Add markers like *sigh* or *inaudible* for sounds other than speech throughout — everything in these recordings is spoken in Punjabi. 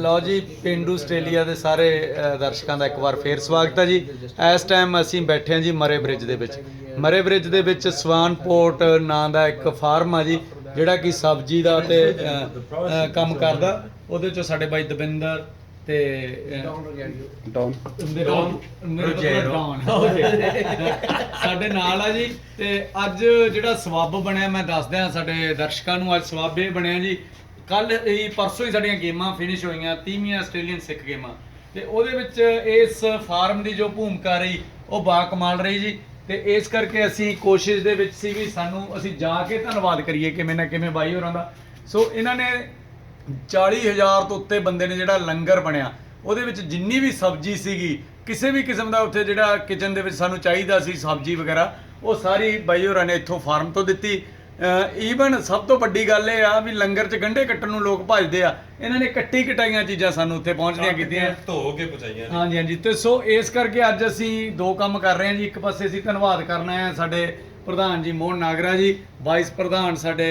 ਲਓ ਜੀ ਪਿੰਡੂ ਆਸਟ੍ਰੇਲੀਆ ਦੇ ਸਾਰੇ ਅ, ਦਰਸ਼ਕਾਂ ਦਾ ਇੱਕ ਵਾਰ ਫੇਰ ਸਵਾਗਤ ਹੈ ਜੀ। ਇਸ ਟਾਈਮ ਅਸੀਂ ਬੈਠੇ ਹਾਂ ਜੀ ਮਰੇ ਬ੍ਰਿਜ ਦੇ ਵਿੱਚ। ਮਰੇ ਬ੍ਰਿਜ ਦੇ ਵਿੱਚ ਸਵਾਨ ਪੋਰਟ ਨਾਂ ਦਾ ਇੱਕ ਫਾਰਮ ਆ ਜੀ ਜਿਹੜਾ ਕਿ ਸਬਜ਼ੀ ਦਾ ਤੇ ਅ, ਅ, ਕੰਮ ਕਰਦਾ। ਉਹਦੇ ਚੋਂ ਸਾਡੇ ਬਾਈ ਦਵਿੰਦਰ ਤੇ ਡਾਊਨ ਡੌਨ। ਸਾਡੇ ਨਾਲ ਆ ਜੀ ਤੇ ਅੱਜ ਜਿਹੜਾ ਸਵਾਬ ਬਣਿਆ ਮੈਂ ਦੱਸ ਦਿਆਂ ਸਾਡੇ ਦਰਸ਼ਕਾਂ ਨੂੰ ਅੱਜ ਸਵਾਬ ਇਹ ਬਣਿਆ ਜੀ। ਕੱਲ ਇਹ ਪਰਸੋਂ ਹੀ ਸਾਡੀਆਂ ਗੇਮਾਂ ਫਿਨਿਸ਼ ਹੋਈਆਂ 30ਵੀਆਂ ਆਸਟ੍ਰੇਲੀਅਨ ਸਿੱਖ ਗੇਮਾਂ। ਤੇ ਉਹਦੇ ਵਿੱਚ ਇਸ ਫਾਰਮ ਦੀ ਜੋ ਭੂਮਿਕਾ ਰਹੀ, ਉਹ ਬਾ ਕਮਾਲ ਰਹੀ ਜੀ। ਤੇ ਇਸ ਕਰਕੇ ਅਸੀਂ ਕੋਸ਼ਿਸ਼ ਦੇ ਵਿੱਚ ਸੀ ਵੀ ਸਾਨੂੰ, ਅਸੀਂ ਜਾ ਕੇ ਧੰਨਵਾਦ ਕਰੀਏ ਕਿਵੇਂ ਨਾ ਕਿਵੇਂ ਬਾਈ ਹੋਰਾਂ ਦਾ। ਸੋ ਇਹਨਾਂ ਨੇ 40000 ਤੋਂ ਉੱਤੇ ਬੰਦੇ ਨੇ ਜਿਹੜਾ ਲੰਗਰ ਬਣਿਆ, ਉਹਦੇ ਵਿੱਚ ਜਿੰਨੀ ਵੀ ਸਬਜ਼ੀ ਸੀਗੀ, ਕਿਸੇ ਵੀ ਕਿਸਮ ਦਾ ਉੱਥੇ ਜਿਹੜਾ ਕਿਚਨ ਦੇ ਵਿੱਚ ਸਾਨੂੰ ਚਾਹੀਦਾ ਸੀ ਸਬਜ਼ੀ ਵਗੈਰਾ, ਉਹ ਸਾਰੀ ਬਾਈ ਹੋਰਾਂ ਨੇ ਇੱਥੋਂ ਫਾਰਮ ਤੋਂ ਦਿੱਤੀ। ਈਵਨ ਸਭ ਤੋਂ ਵੱਡੀ ਗੱਲ ਇਹ ਆ ਵੀ ਲੰਗਰ 'ਚ ਗੰਢੇ ਕੱਟਣ ਨੂੰ ਲੋਕ ਭੱਜਦੇ ਆ। ਇਹਨਾਂ ਨੇ ਕੱਟੀ ਕਟਾਈਆਂ ਚੀਜ਼ਾਂ ਸਾਨੂੰ ਉੱਥੇ ਪਹੁੰਚਦੀਆਂ ਕੀਤੀਆਂ। ਧੋ ਕੇ ਪਹੁੰਚਾਈਆਂ ਨੇ। ਹਾਂਜੀ ਹਾਂਜੀ। ਤੇ ਸੋ ਇਸ ਕਰਕੇ ਅੱਜ ਅਸੀਂ ਦੋ ਕੰਮ ਕਰ ਰਹੇ ਹਾਂ ਜੀ। ਇੱਕ ਪਾਸੇ ਅਸੀਂ ਧੰਨਵਾਦ ਕਰਨਾ ਹੈ ਸਾਡੇ ਪ੍ਰਧਾਨ ਜੀ ਮੋਹਨ ਨਾਗਰਾ ਜੀ ਵਾਈਸ ਪ੍ਰਧਾਨ ਸਾਡੇ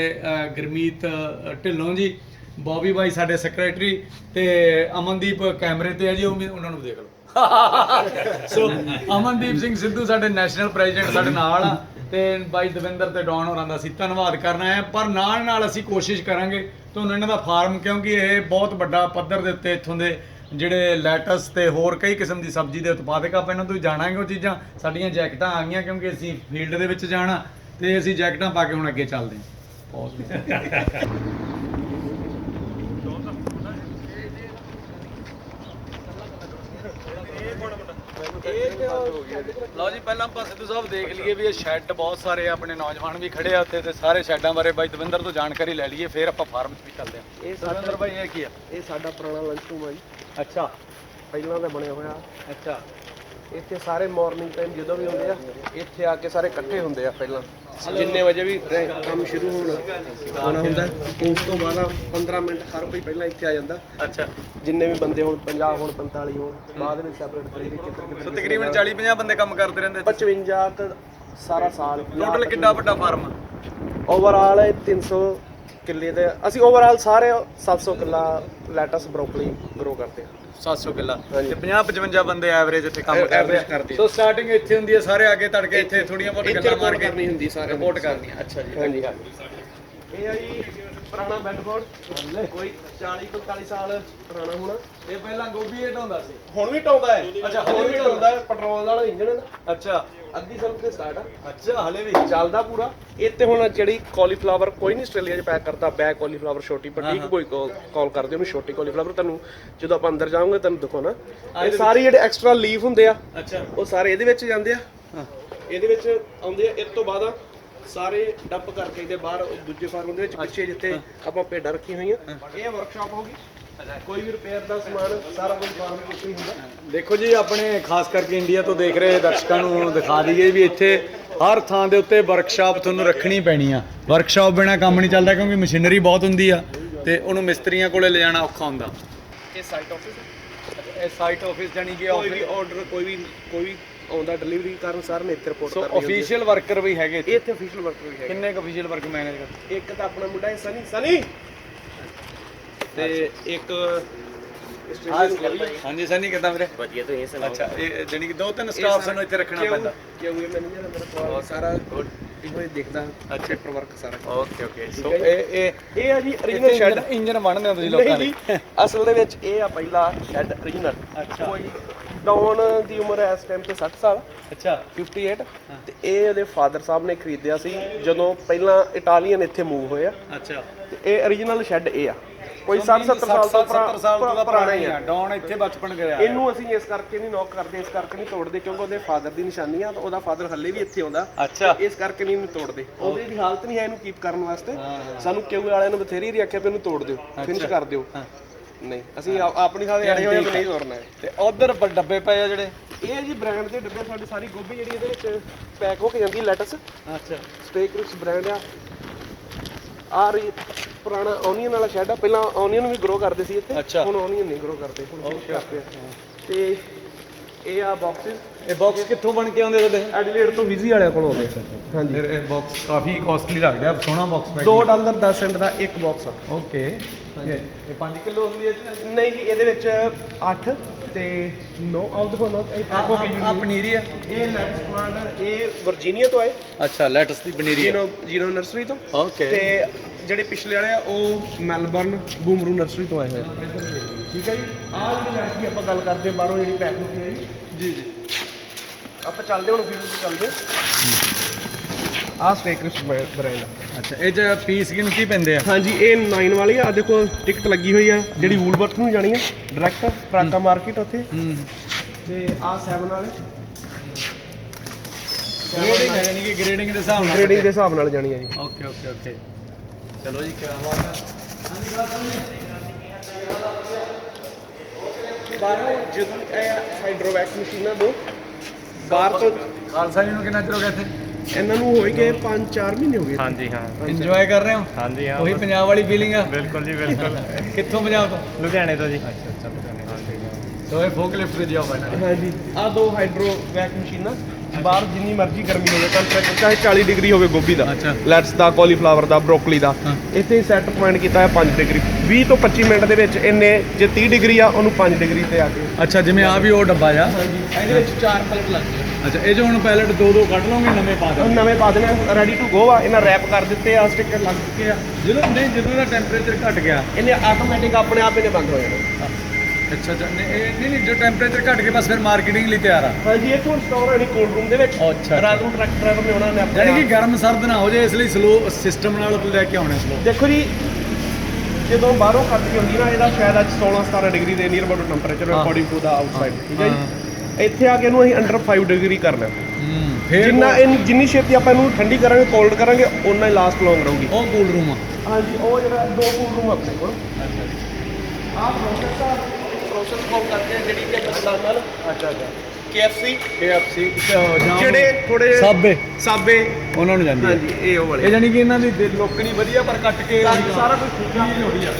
ਗੁਰਮੀਤ ਢਿੱਲੋਂ ਜੀ ਬੌਬੀ ਬਾਈ ਸਾਡੇ ਸੈਕਟਰੀ ਤੇ ਅਮਨਦੀਪ ਕੈਮਰੇ ਤੇ ਹੈ ਜੀ ਉਹ ਵੀ ਉਹਨਾਂ ਨੂੰ ਦੇਖ ਲਓ। *laughs* ਸੋ ਅਮਨਦੀਪ ਸਿੰਘ ਸਿੱਧੂ ਸਾਡੇ ਨੈਸ਼ਨਲ ਪ੍ਰੈਜ਼ੀਡੈਂਟ ਸਾਡੇ ਨਾਲ ਆ। ਤੇ ਬਾਈ ਦਵਿੰਦਰ ਤੇ ਡੌਨ ਹੋਰਾਂ ਦਾ ਅਸੀਂ ਧੰਨਵਾਦ ਕਰਨਾ ਹੈ। ਪਰ ਨਾਲ ਨਾਲ ਅਸੀਂ ਕੋਸ਼ਿਸ਼ ਕਰਾਂਗੇ, ਤੁਹਾਨੂੰ ਇਹਨਾਂ ਦਾ ਫਾਰਮ, ਕਿਉਂਕਿ ਇਹ ਬਹੁਤ ਵੱਡਾ ਪੱਧਰ ਦੇ ਉੱਤੇ ਇੱਥੋਂ ਦੇ ਜਿਹੜੇ ਲੈਟਸ ਤੇ ਹੋਰ ਕਈ ਕਿਸਮ ਦੀ ਸਬਜ਼ੀ ਦੇ ਉਤਪਾਦਕ, ਆਪਾਂ ਇਹਨਾਂ ਤੋਂ ਜਾਣਾਂਗੇ ਉਹ ਚੀਜ਼ਾਂ। ਸਾਡੀਆਂ ਜੈਕਟਾਂ ਆ ਗਈਆਂ, ਕਿਉਂਕਿ ਅਸੀਂ ਫੀਲਡ ਦੇ ਵਿੱਚ ਜਾਣਾ, ਤੇ ਅਸੀਂ ਜੈਕਟਾਂ ਪਾ ਕੇ ਹੁਣ ਅੱਗੇ ਚੱਲਦੇ ਹਾਂ। ਲਓ ਜੀ ਪਹਿਲਾਂ ਆਪਾਂ ਸਿੱਧੂ ਸਾਹਿਬ ਦੇਖ ਲਈਏ ਵੀ ਇਹ ਸ਼ੈੱਡ ਬਹੁਤ ਸਾਰੇ ਆਪਣੇ ਨੌਜਵਾਨ ਵੀ ਖੜੇ ਆ ਉੱਥੇ ਤੇ ਸਾਰੇ ਸ਼ੈੱਡਾਂ ਬਾਰੇ ਬਾਈ ਦਵਿੰਦਰ ਤੋਂ ਜਾਣਕਾਰੀ ਲੈ ਲਈਏ ਫਿਰ ਆਪਾਂ ਫਾਰਮ 'ਚ ਵੀ ਚੱਲਦੇ ਹਾਂ। ਇਹ ਦਵਿੰਦਰ ਬਾਈ ਇਹ ਕੀ ਆ? ਇਹ ਸਾਡਾ ਪੁਰਾਣਾ ਲੰਚ ਰੂਮ ਹੈ ਜੀ। ਅੱਛਾ। ਪਹਿਲਾਂ ਦਾ ਬਣਿਆ ਹੋਇਆ। ਅੱਛਾ। ਇੱਥੇ ਸਾਰੇ ਮਾਰਨਿੰਗ ਟਾਈਮ ਜਦੋਂ ਵੀ ਹੁੰਦੇ ਆ ਇੱਥੇ ਆ ਕੇ ਸਾਰੇ ਇਕੱਠੇ ਹੁੰਦੇ ਆ ਪਹਿਲਾਂ। ਜਿੰਨੇ ਵਜੇ ਵੀ ਰ- ਕੰਮ ਸ਼ੁਰੂ ਹੋਣਾ ਹੋਣਾ ਹੁੰਦਾ ਉਸ ਤੋਂ ਬਾਅਦ 15 ਮਿੰਟ ਹਰ ਕੋਈ ਪਹਿਲਾਂ ਇੱਥੇ ਆ ਜਾਂਦਾ। ਅੱਛਾ। ਜਿੰਨੇ ਵੀ ਬੰਦੇ ਹੁਣ 50 ਹੁਣ 45 ਹੋਣ ਬਾਅਦ ਵਿੱਚ ਸੈਪਰੇਟ ਕਰੀ ਕਿੱਧਰ ਸੋ ਕਿੱਧਰ ਤਕਰੀਬਨ 40 50 ਬੰਦੇ ਕੰਮ ਕਰਦੇ ਰਹਿੰਦੇ 55 ਤਾਂ ਸਾਰਾ ਸਾਲ। ਟੋਟਲ ਕਿੰਨਾ ਵੱਡਾ ਫਾਰਮ ਆ? ਓਵਰਆਲ ਇਹ 300 ਕਿੱਲੇ ਤੇ ਅਸੀਂ ਓਵਰਆਲ ਸਾਰੇ 700 ਕਿੱਲਾ ਲੈਟਸ ਬਰੋਕਲੀ ਗਰੋ ਕਰਦੇ ਆ। 700 ਕਿੱਲਾ। ਤੇ 50 55 ਬੰਦੇ ਐਵਰੇਜ ਇੱਥੇ ਕੰਮ Average ਕਰਦੇ। ਸੋ ਸਟਾਰਟਿੰਗ ਇੱਥੇ ਹੁੰਦੀ ਹੈ ਸਾਰੇ ਅੱਗੇ ਤੜਕੇ ਇੱਥੇ ਥੋੜੀਆਂ ਬਹੁਤ ਗੱਲਾਂ ਮਾਰ ਕੇ ਕਰਨੀ ਹੁੰਦੀ ਸਾਰਿਆਂ ਨੂੰ। ਰਿਪੋਰਟ ਕਰਨੀ ਅੱਛਾ ਜੀ ਹਾਂਜੀ ਹਾਂਜੀ ਇਹ ਆ ਜੀ ਪੁਰਾਣਾ ਬੈੱਡਬੋਰਡ ਕੋਈ 40 ਤੋਂ 40 ਸਾਲ ਪੁਰਾਣਾ ਹੋਣਾ। ਇਹ ਪਹਿਲਾਂ ਗੋਭੀ ਏਟ ਹੁੰਦਾ ਸੀ। ਹੁਣ ਵੀ ਟਾਉਂਦਾ ਹੈ। ਅੱਛਾ, ਹੁਣ ਵੀ ਟਾਉਂਦਾ ਹੈ ਪੈਟਰੋਲ ਵਾਲਾ ਇੰਜਣ ਦਾ ਅੱਛਾ। ਅੱਧੀ ਸੜਕ ਤੇ ਸਟਾਰਟ ਆ। ਅੱਛਾ ਹਲੇ ਵੀ। ਚੱਲਦਾ ਪੂਰਾ। ਇੱਥੇ ਹੁਣ ਜਿਹੜੀ ਕਾਲੀਫਲਾਵਰ ਕੋਈ ਨਹੀਂ ਆਸਟ੍ਰੇਲੀਆ 'ਚ ਪੈਕ ਕਰਦਾ ਬੈਗ ਕਾਲੀਫਲਾਵਰ ਛੋਟੀ ਪੱਟੀ ਕੋਈ ਕਾਲ ਕਰਦੇ ਉਹਨੂੰ ਛੋਟੀ ਕਾਲੀਫਲਾਵਰ ਤੁਹਾਨੂੰ ਜਦੋਂ ਆਪਾਂ ਅੰਦਰ ਜਾਵਾਂਗੇ ਤੁਹਾਨੂੰ ਦਿਖਾਉਣਾ। ਇਹ ਸਾਰੇ ਜਿਹੜੇ ਐਕਸਟਰਾ ਲੀਫ ਹੁੰਦੇ ਆ ਅੱਛਾ। ਉਹ ਸਾਰੇ ਇਹਦੇ ਵਿੱਚ ਜਾਂਦੇ ਆ। ਇਹਦੇ ਵਿੱਚ ਆਉਂਦੇ ਆ ਇਸ ਤੋਂ ਬਾਅਦ ਸਾਰੇ ਡੰਪ ਕਰਕੇ ਇਹਦੇ ਬਾਹਰ ਦੂਜੇ ਫਾਰਮ ਦੇ ਵਿੱਚ ਪਿੱਛੇ ਜਿੱਥੇ ਆਪਾਂ ਭੇਡਾਂ ਰੱਖੀਆਂ ਹੋਈਆਂ। ਇਹ ਵਰਕਸ਼ਾਪ ਹੋਗੀ ਕੋਈ ਵੀ ਰਿਪੇਅਰ ਦਾ ਸਮਾਨ ਸਾਰਾ ਕੁਝ ਫਾਰਮ ਵਿੱਚ ਹੀ ਹੁੰਦਾ। ਦੇਖੋ ਜੀ ਆਪਣੇ ਖਾਸ ਕਰਕੇ ਇੰਡੀਆ ਤੋਂ ਦੇਖ ਰਹੇ ਦਰਸ਼ਕਾਂ ਨੂੰ ਦਿਖਾ ਦਈਏ ਵੀ ਇੱਥੇ ਹਰ ਥਾਂ ਦੇ ਉੱਤੇ ਵਰਕਸ਼ਾਪ ਤੁਹਾਨੂੰ ਰੱਖਣੀ ਪੈਣੀ ਆ। ਵਰਕਸ਼ਾਪ ਬਿਨਾ ਕੰਮ ਨਹੀਂ ਚੱਲਦਾ ਕਿਉਂਕਿ ਮਸ਼ੀਨਰੀ ਬਹੁਤ ਹੁੰਦੀ ਆ ਤੇ ਉਹਨੂੰ ਮਿਸਤਰੀਆਂ ਕੋਲੇ ਲਿਜਾਣਾ ਔਖਾ ਹੁੰਦਾ। ਇਹ ਸਾਈਟ ਆਫਿਸ ਇਹ ਸਾਈਟ ਆਫਿਸ ਜਾਨੀ ਕਿ ਕੋਈ ਵੀ ਆਰਡਰ ਕੋਈ ਵੀ ਕੋਈ ਵੀ ਆਉਂਦਾ ਡਿਲੀਵਰੀ ਕਰਨ ਸਾਰ ਨੇ ਇੱਥੇ ਰਿਪੋਰਟ ਸੋ ਕਰਨੀ ਹੁੰਦੀ ਅਫੀਸ਼ੀਅਲ ਵਰਕਰ ਵੀ ਹੈਗੇ। ਇੱਥੇ। ਇਹ ਇੱਥੇ ਅਫੀਸ਼ੀਅਲ ਵਰਕਰ ਵੀ ਹੈ ਕਿੰਨੇ ਕੁ ਅਫੀਸ਼ੀਅਲ ਵਰਕ ਮੈਨੇਜ ਕਰਦੇ? ਇੱਕ ਤਾਂ ਆਪਣਾ ਮੁੰਡਾ ਹੈ ਸਨੀ। ਸਨੀ! ਤੇ ਇੱਕ ਹਾਂਜੀ ਸਨੀ ਕਿਦਾਂ ਵੀਰੇ? ਵਧੀਆ ਤੋਂ ਇਹ ਅੱਛਾ ਇਹ ਜਾਨੀ ਕਿ ਦੋ ਤਿੰਨ ਸਟਾਫ ਸਾਨੂੰ ਇੱਥੇ ਰੱਖਣਾ ਪੈਂਦਾ। ਕਿਉਂ ਇਹ ਮੈਨੇਜਰ ਮੇਰਾ ਕੋਲ ਸਾਰਾ ਇਹੋ ਹੀ ਦੇਖਦਾ ਅੱਛਾ। ਪੇਪਰ ਵਰਕ ਸਾਰਾ। ਓਕੇ ਓਕੇ ਸੋ ਇਹ ਇਹ ਇਹ ਆ ਜੀ origignal ਸ਼ੈੱਡ ਇੰਜਨ ਬਣਦੇ ਹੋ ਤੁਸੀਂ ਨਹੀਂ ਲੋਕਾਂ ਜੀ ਦੇ ਅਸਲ ਦੇ ਵਿੱਚ ਇਹ ਆ ਪਹਿਲਾ ਸ਼ੈੱਡ origignal ਅੱਛਾ। ਕੋਈ ਡਾਊਨ ਦੀ ਉਮਰ ਇਸ ਟਾਈਮ ਤੇ 60 ਸਾਲ। ਅੱਛਾ। 58 ਤੇ ਇਹ ਉਹਦੇ ਫਾਦਰ ਸਾਹਿਬ ਨੇ ਖਰੀਦਿਆ ਸੀ ਜਦੋਂ ਪਹਿਲਾਂ ਇਟਾਲੀਅਨ ਇੱਥੇ ਮੂਵ ਹੋਏ ਆ। ਅੱਛਾ। ਤੇ ਇਹ origignal ਸ਼ੈੱਡ ਇਹ ਆ। ਕੋਈ 60 70 ਸਾਲ ਤੋਂ 70 ਸਾਲ ਤੋਂ ਦਾ ਪੁਰਾਣਾ ਹੀ ਆ। ਡਾਉਨ ਇੱਥੇ ਬਚਪਨ ਗਿਆ ਇਹਨੂੰ ਅਸੀਂ ਇਸ ਕਰਕੇ ਨਹੀਂ ਨੌਕ ਕਰਦੇ ਇਸ ਕਰਕੇ ਨਹੀਂ ਤੋੜਦੇ ਕਿਉਂਕਿ ਉਹਦੇ ਫਾਦਰ ਦੀ ਨਿਸ਼ਾਨੀ ਆ ਤਾਂ ਉਹਦਾ ਫਾਦਰ ਹੱਲੇ ਵੀ ਇੱਥੇ ਆਉਂਦਾ। ਅੱਛਾ। ਇਸ ਕਰਕੇ ਨਹੀਂ ਇਹਨੂੰ ਤੋੜਦੇ। ਉਹਦੀ ਦੀ ਹਾਲਤ ਨਹੀਂ ਹੈ ਇਹਨੂੰ ਕੀਪ ਕਰਨ ਵਾਸਤੇ। ਸਾਨੂੰ ਕਿਉਂ ਵਾਲਿਆਂ ਨੂੰ ਬਥੇਰੀ ਰੀ ਆਖਿਆ ਵੀ ਇਹਨੂੰ ਤੋੜ ਦਿਓ ਫਿਨਿਸ਼ ਕਰ ਦਿਓ। ਨਹੀਂ ਅਸੀਂ ਆ- ਆਪਣੀ ਥਾਂ ਤੇ ਅੜੇ ਹੋਏ ਨਹੀਂ ਤੋੜਨਾ ਹੈ। ਤੇ ਉਧਰ ਡੱਬੇ ਪਏ ਆ ਜਿਹੜੇ। ਇਹ ਜੀ ਬ੍ਰਾਂਡ ਦੇ ਡੱਬੇ ਸਾਡੀ ਸਾਰੀ ਗੋਭੀ ਜਿਹੜੀ ਇਹਦੇ ਵਿੱਚ ਪੈਕ ਹੋ ਕੇ ਜਾਂਦੀ ਲੈਟਸ ਅੱਛਾ। ਸਟੇਕਰਿਕਸ ਬ੍ਰਾਂਡ ਆ। ਆ ਰਹੀ ਪੁਰਾਣਾ ਓਨੀਅਨ ਵਾਲਾ ਸ਼ੈਡ ਆ। ਪਹਿਲਾਂ ਓਨੀਅਨ ਵੀ ਗਰੋ ਕਰਦੇ ਸੀ ਇੱਥੇ ਅੱਛਾ। ਹੁਣ ਓਨੀਅਨ ਨਹੀਂ ਗਰੋ ਕਰਦੇ ਹੁਣ ਕਰਦੇ ਆ। ਤੇ ਇਹ ਆ ਬਾਕਸਸ ਇਹ ਬਾਕਸ ਕਿੱਥੋਂ ਬਣ ਕੇ ਆਉਂਦੇ ਤੁਹਾਡੇ? ਐਡੀਲੇਡ ਤੋਂ ਵਿਜ਼ੀ ਵਾਲਿਆਂ ਕੋਲ ਆਉਂਦੇ। ਹਾਂਜੀ। ਫਿਰ ਇਹ ਬਾਕਸ ਕਾਫੀ ਕਾਸਟਲੀ ਲੱਗਦਾ ਸੋਹਣਾ ਬਾਕਸ 2 ਡਾਲਰ 10 ਸੈਂਟ ਦਾ ਇੱਕ ਬਾਕਸ ਆ। ਓਕੇ ਇਹ 5 ਕਿਲੋ ਹੁੰਦੀ ਹੈ ਜੀ? ਨਹੀਂ ਜੀ ਇਹਦੇ ਵਿੱਚ 8 ਤੇ 9 ਆਫ ਦਾ ਨੋਟ ਇਹ ਪੈਕ ਆ ਪਨੀਰੀ ਆ। ਇਹ ਲੈਟਸ ਪਲਾਂਟ ਇਹ ਵਰਜੀਨੀਆ ਤੋਂ ਆਏ। ਅੱਛਾ ਲੈਟਸ ਦੀ ਪਨੀਰੀ ਜੀਨੋ ਜੀਨੋ ਨਰਸਰੀ ਤੋਂ। ਓਕੇ ਤੇ ਜਿਹੜੇ ਪਿਛਲੇ ਵਾਲੇ ਆ ਉਹ ਮੈਲਬਰਨ ਬੂਮਰੂ ਨਰਸਰੀ ਤੋਂ ਆਏ ਹੋਏ ਆ। ਠੀਕ ਹੈ ਜੀ? ਆਹ ਜਿਹੜੀ ਲੜਕੀ ਆਪਾਂ ਗੱਲ ਕਰਦੇ ਹਾਂ ਬਾਹਰੋਂ ਜਿਹੜੀ ਪੈਕ ਹੋ ਕੇ ਆਈ ਜੀ ਜੀ। ਆਪਾਂ ਚੱਲਦੇ ਹੁਣ ਫਿਰ ਚੱਲਦੇ ਆਹ ਸਟੇਕਰਿਸ ਬ੍ਰਾਂਡ ਅੱਛਾ ਇਹ ਚ ਪੀਸ ਗਿਣਤੀ ਪੈਂਦੇ ਆ? ਹਾਂਜੀ ਇਹ 9 ਵਾਲੀ ਆ। ਦੇਖੋ ਟਿਕਟ ਲੱਗੀ ਹੋਈ ਆ। ਜਿਹੜੀ ਵੂਲਵਰਥ ਨੂੰ ਜਾਣੀ ਆ। ਡਾਇਰੈਕਟ ਫਰਾਕਾ ਮਾਰਕੀਟ ਉੱਥੇ। ਹੂੰ। ਤੇ ਆਹ 7 ਵਾਲੇ। ਗ੍ਰੇਡਿੰਗ ਹੈ ਯਾਨੀ ਕਿ ਗ੍ਰੇਡਿੰਗ ਦੇ ਹਿਸਾਬ ਨਾਲ ਗ੍ਰੇਡਿੰਗ ਦੇ ਹਿਸਾਬ ਨਾਲ ਜਾਣੀ ਆ ਜੀ। ਓਕੇ ਓਕੇ ਓਕੇ ਚਲੋ ਜੀ ਕਿਆ ਬਾਤ ਹੈ ਬਾਹਰੋਂ ਜਦੋਂ ਇਹ ਹਾਈਡਰੋਵੈਕ ਮਸ਼ੀਨਾਂ ਦੋ ਬਾਹਰ ਤੋਂ ਖਾਲਸਾ ਜੀ ਨੂੰ ਕਿੰਨਾ ਚਿਰ ਹੋ ਗਿਆ ਇੱਥੇ? ਇਹਨਾਂ ਨੂੰ ਹੋਏ ਗਏ 5-4 ਮਹੀਨੇ ਹੋ ਗਏ। ਹਾਂਜੀ ਹਾਂ। ਇੰਜੋਏ ਕਰ ਰਹੇ ਹੋ? ਹਾਂਜੀ ਹਾਂ। ਉਹੀ ਪੰਜਾਬ ਵਾਲੀ ਫੀਲਿੰਗ ਆ? ਬਿਲਕੁਲ ਜੀ ਬਿਲਕੁਲ। *laughs* ਕਿੱਥੋਂ ਪੰਜਾਬ ਤੋਂ? ਲੁਧਿਆਣੇ ਤੋਂ ਜੀ। ਅੱਛਾ ਅੱਛਾ ਸੋ ਇਹ ਫੋਕ ਲਿਫਟ ਤੇ ਜਾਓ ਹਾਂਜੀ। ਆ ਦੋ ਹਾਈਡਰੋਵੈਕ ਮਸ਼ੀਨਾਂ ਬਾਹਰ ਜਿੰਨੀ ਮਰਜ਼ੀ ਗਰਮੀ ਹੋਵੇ ਟੈਂਪਰੇਚਰ ਚਾਹੇ 40 ਡਿਗਰੀ ਹੋਵੇ ਗੋਭੀ ਦਾ ਅੱਛਾ। ਲੈਟਸ ਦਾ ਕਾਲੀਫਲਾਵਰ ਦਾ ਬ੍ਰੋਕਲੀ ਦਾ ਹਾਂ। ਇੱਥੇ ਸੈੱਟ ਪੁਆਇੰਟ ਕੀਤਾ ਹੈ 5 ਡਿਗਰੀ। 20 ਤੋਂ 25 ਮਿੰਟ ਦੇ ਵਿੱਚ ਇਹਨੇ ਜੇ 30 ਡਿਗਰੀ ਆ ਉਹਨੂੰ 5 ਡਿਗਰੀ ਤੇ ਆ ਕੇ। ਅੱਛਾ ਜਿਵੇਂ ਆ ਵੀ ਉਹ ਡੱਬਾ ਹਾਂਜੀ ਇਹਦੇ ਵਿੱਚ ਚਾਰ ਪਲਟ ਲੱਗਦੇ ਅੱਛਾ ਇਹ ਜੋ ਹੁਣ ਪੈਲਟ ਦੋ ਦੋ ਕੱਢ ਲਓਗੇ ਨਵੇਂ ਪਾ ਆ ਦਿਓ ਨਵੇਂ ਪਾ ਦੇਣੇ ਰੈਡੀ ਟੂ ਗੋ ਆ ਇਹਨਾਂ ਰੈਪ ਕਰ ਦਿੱਤੇ ਆ ਸਟicker ਲੱਗ ਚੁੱਕੇ ਆ। ਜਦੋਂ ਨਹੀਂ ਜਦੋਂ ਦਾ ਟੈਂਪਰੇਚਰ ਘਟ ਗਿਆ। ਇਹਨੇ ਆਟੋਮੈਟਿਕ ਆਪਣੇ ਆਪ ਇਹਨੇ ਬੰਦ ਹੋ ਜਾਣਾ। ਅੱਛਾ ਅੱਛਾ। ਨਹੀਂ ਇਹ ਨਹੀਂ ਨਹੀਂ ਜੋ ਟੈਂਪਰੇਚਰ ਘਟ ਗਿਆ ਬਸ ਫਿਰ ਮਾਰਕੀਟਿੰਗ ਲਈ ਤਿਆਰ ਆ। ਹਾਂਜੀ ਇਹ ਹੁਣ ਸਟੋਰ ਹੋਣੀ ਕੋਲਡ ਰੂਮ ਦੇ ਵਿੱਚ। ਅੱਛਾ। ਰਾਤ ਨੂੰ ਟਰੱਕ ਡਰਾਈਵਰ ਨੇ ਉਹਨਾਂ ਨੇ ਆਪਣੇ ਯਾਨੀ ਕਿ ਆਪ- ਗਰਮ ਸਰਦ ਨਾ ਹੋ ਜਾਏ ਇਸ ਲਈ ਸਲੋ ਸਿਸਟਮ ਨਾਲ ਲੈ ਕੇ ਆਉਣੇ ਸਲੋ ਦੇਖੋ ਜੀ ਜਦੋਂ ਬਾਹਰੋਂ ਕੱਟ ਕੇ ਹੁੰਦੀ ਨਾ ਇਹਦਾ ਸ਼ਾਇਦ ਅੱਜ 16 17 ਡਿਗਰੀ ਦੇ ਨੀਅਰ ਅਬਾਊਟ ਟੈਂਪਰੇਚਰ ਹਾਂ। ਅਕੋਰਡਿੰਗ ਟੂ ਦਾ ਆਊਟਸਾਈਡ ਠੀਕ ਹੈ ਜੀ? ਇੱਥੇ ਆ ਕੇ ਇਹਨੂੰ ਅਸੀਂ ਅੰਡਰ 5 ਡਿਗਰੀ ਕਰਨਾ ਹੂੰ ਫਿਰ ਜਿੰਨਾ ਇਹ ਜਿੰਨੀ ਛੇਤੀ ਆਪਾਂ ਇਹਨੂੰ ਠੰਡੀ ਕਰਾਂਗੇ ਕੋਲਡ ਕਰਾਂਗੇ ਉਨਾ ਹੀ ਲਾਸਟ ਲੌਂਗ ਰਹੂਗੀ। ਉਹ ਕੂਲ ਰੂਮ ਆ। ਹਾਂਜੀ ਉਹ ਜਿਹੜਾ ਦੋ ਕੂਲ ਰੂਮ ਆਪਣੇ ਕੋਲ। ਆਹ ਪ੍ਰੋਸੈਸ ਆ। ਪ੍ਰੋਸੈਸ ਕਾਲ ਕਰਦੇ ਆ ਜਿਹੜੀ ਕਿ ਮੈਕਡੋਨਲ ਅੱਛਾ ਅੱਛਾ। KFC KFC ਜਿਹੜੇ ਥੋੜੇ ਸਾਬੇ। ਸਾਬੇ। ਉਹਨਾਂ ਨੂੰ ਜਾਂਦੀ ਹੈ ਹਾਂਜੀ ਇਹ ਉਹ ਇਹ ਵਾਲੇ ਜਾਨੀ ਕਿ ਇਹਨਾਂ ਦੀ ਲੋਕਣੀ ਵਧੀਆ ਪਰ ਕੱਟ ਕੇ ਸਾਰਾ ਕੁਝ ਠੀਕ ਆ। ਚੀਜ਼ ਹੋਈ ਆ।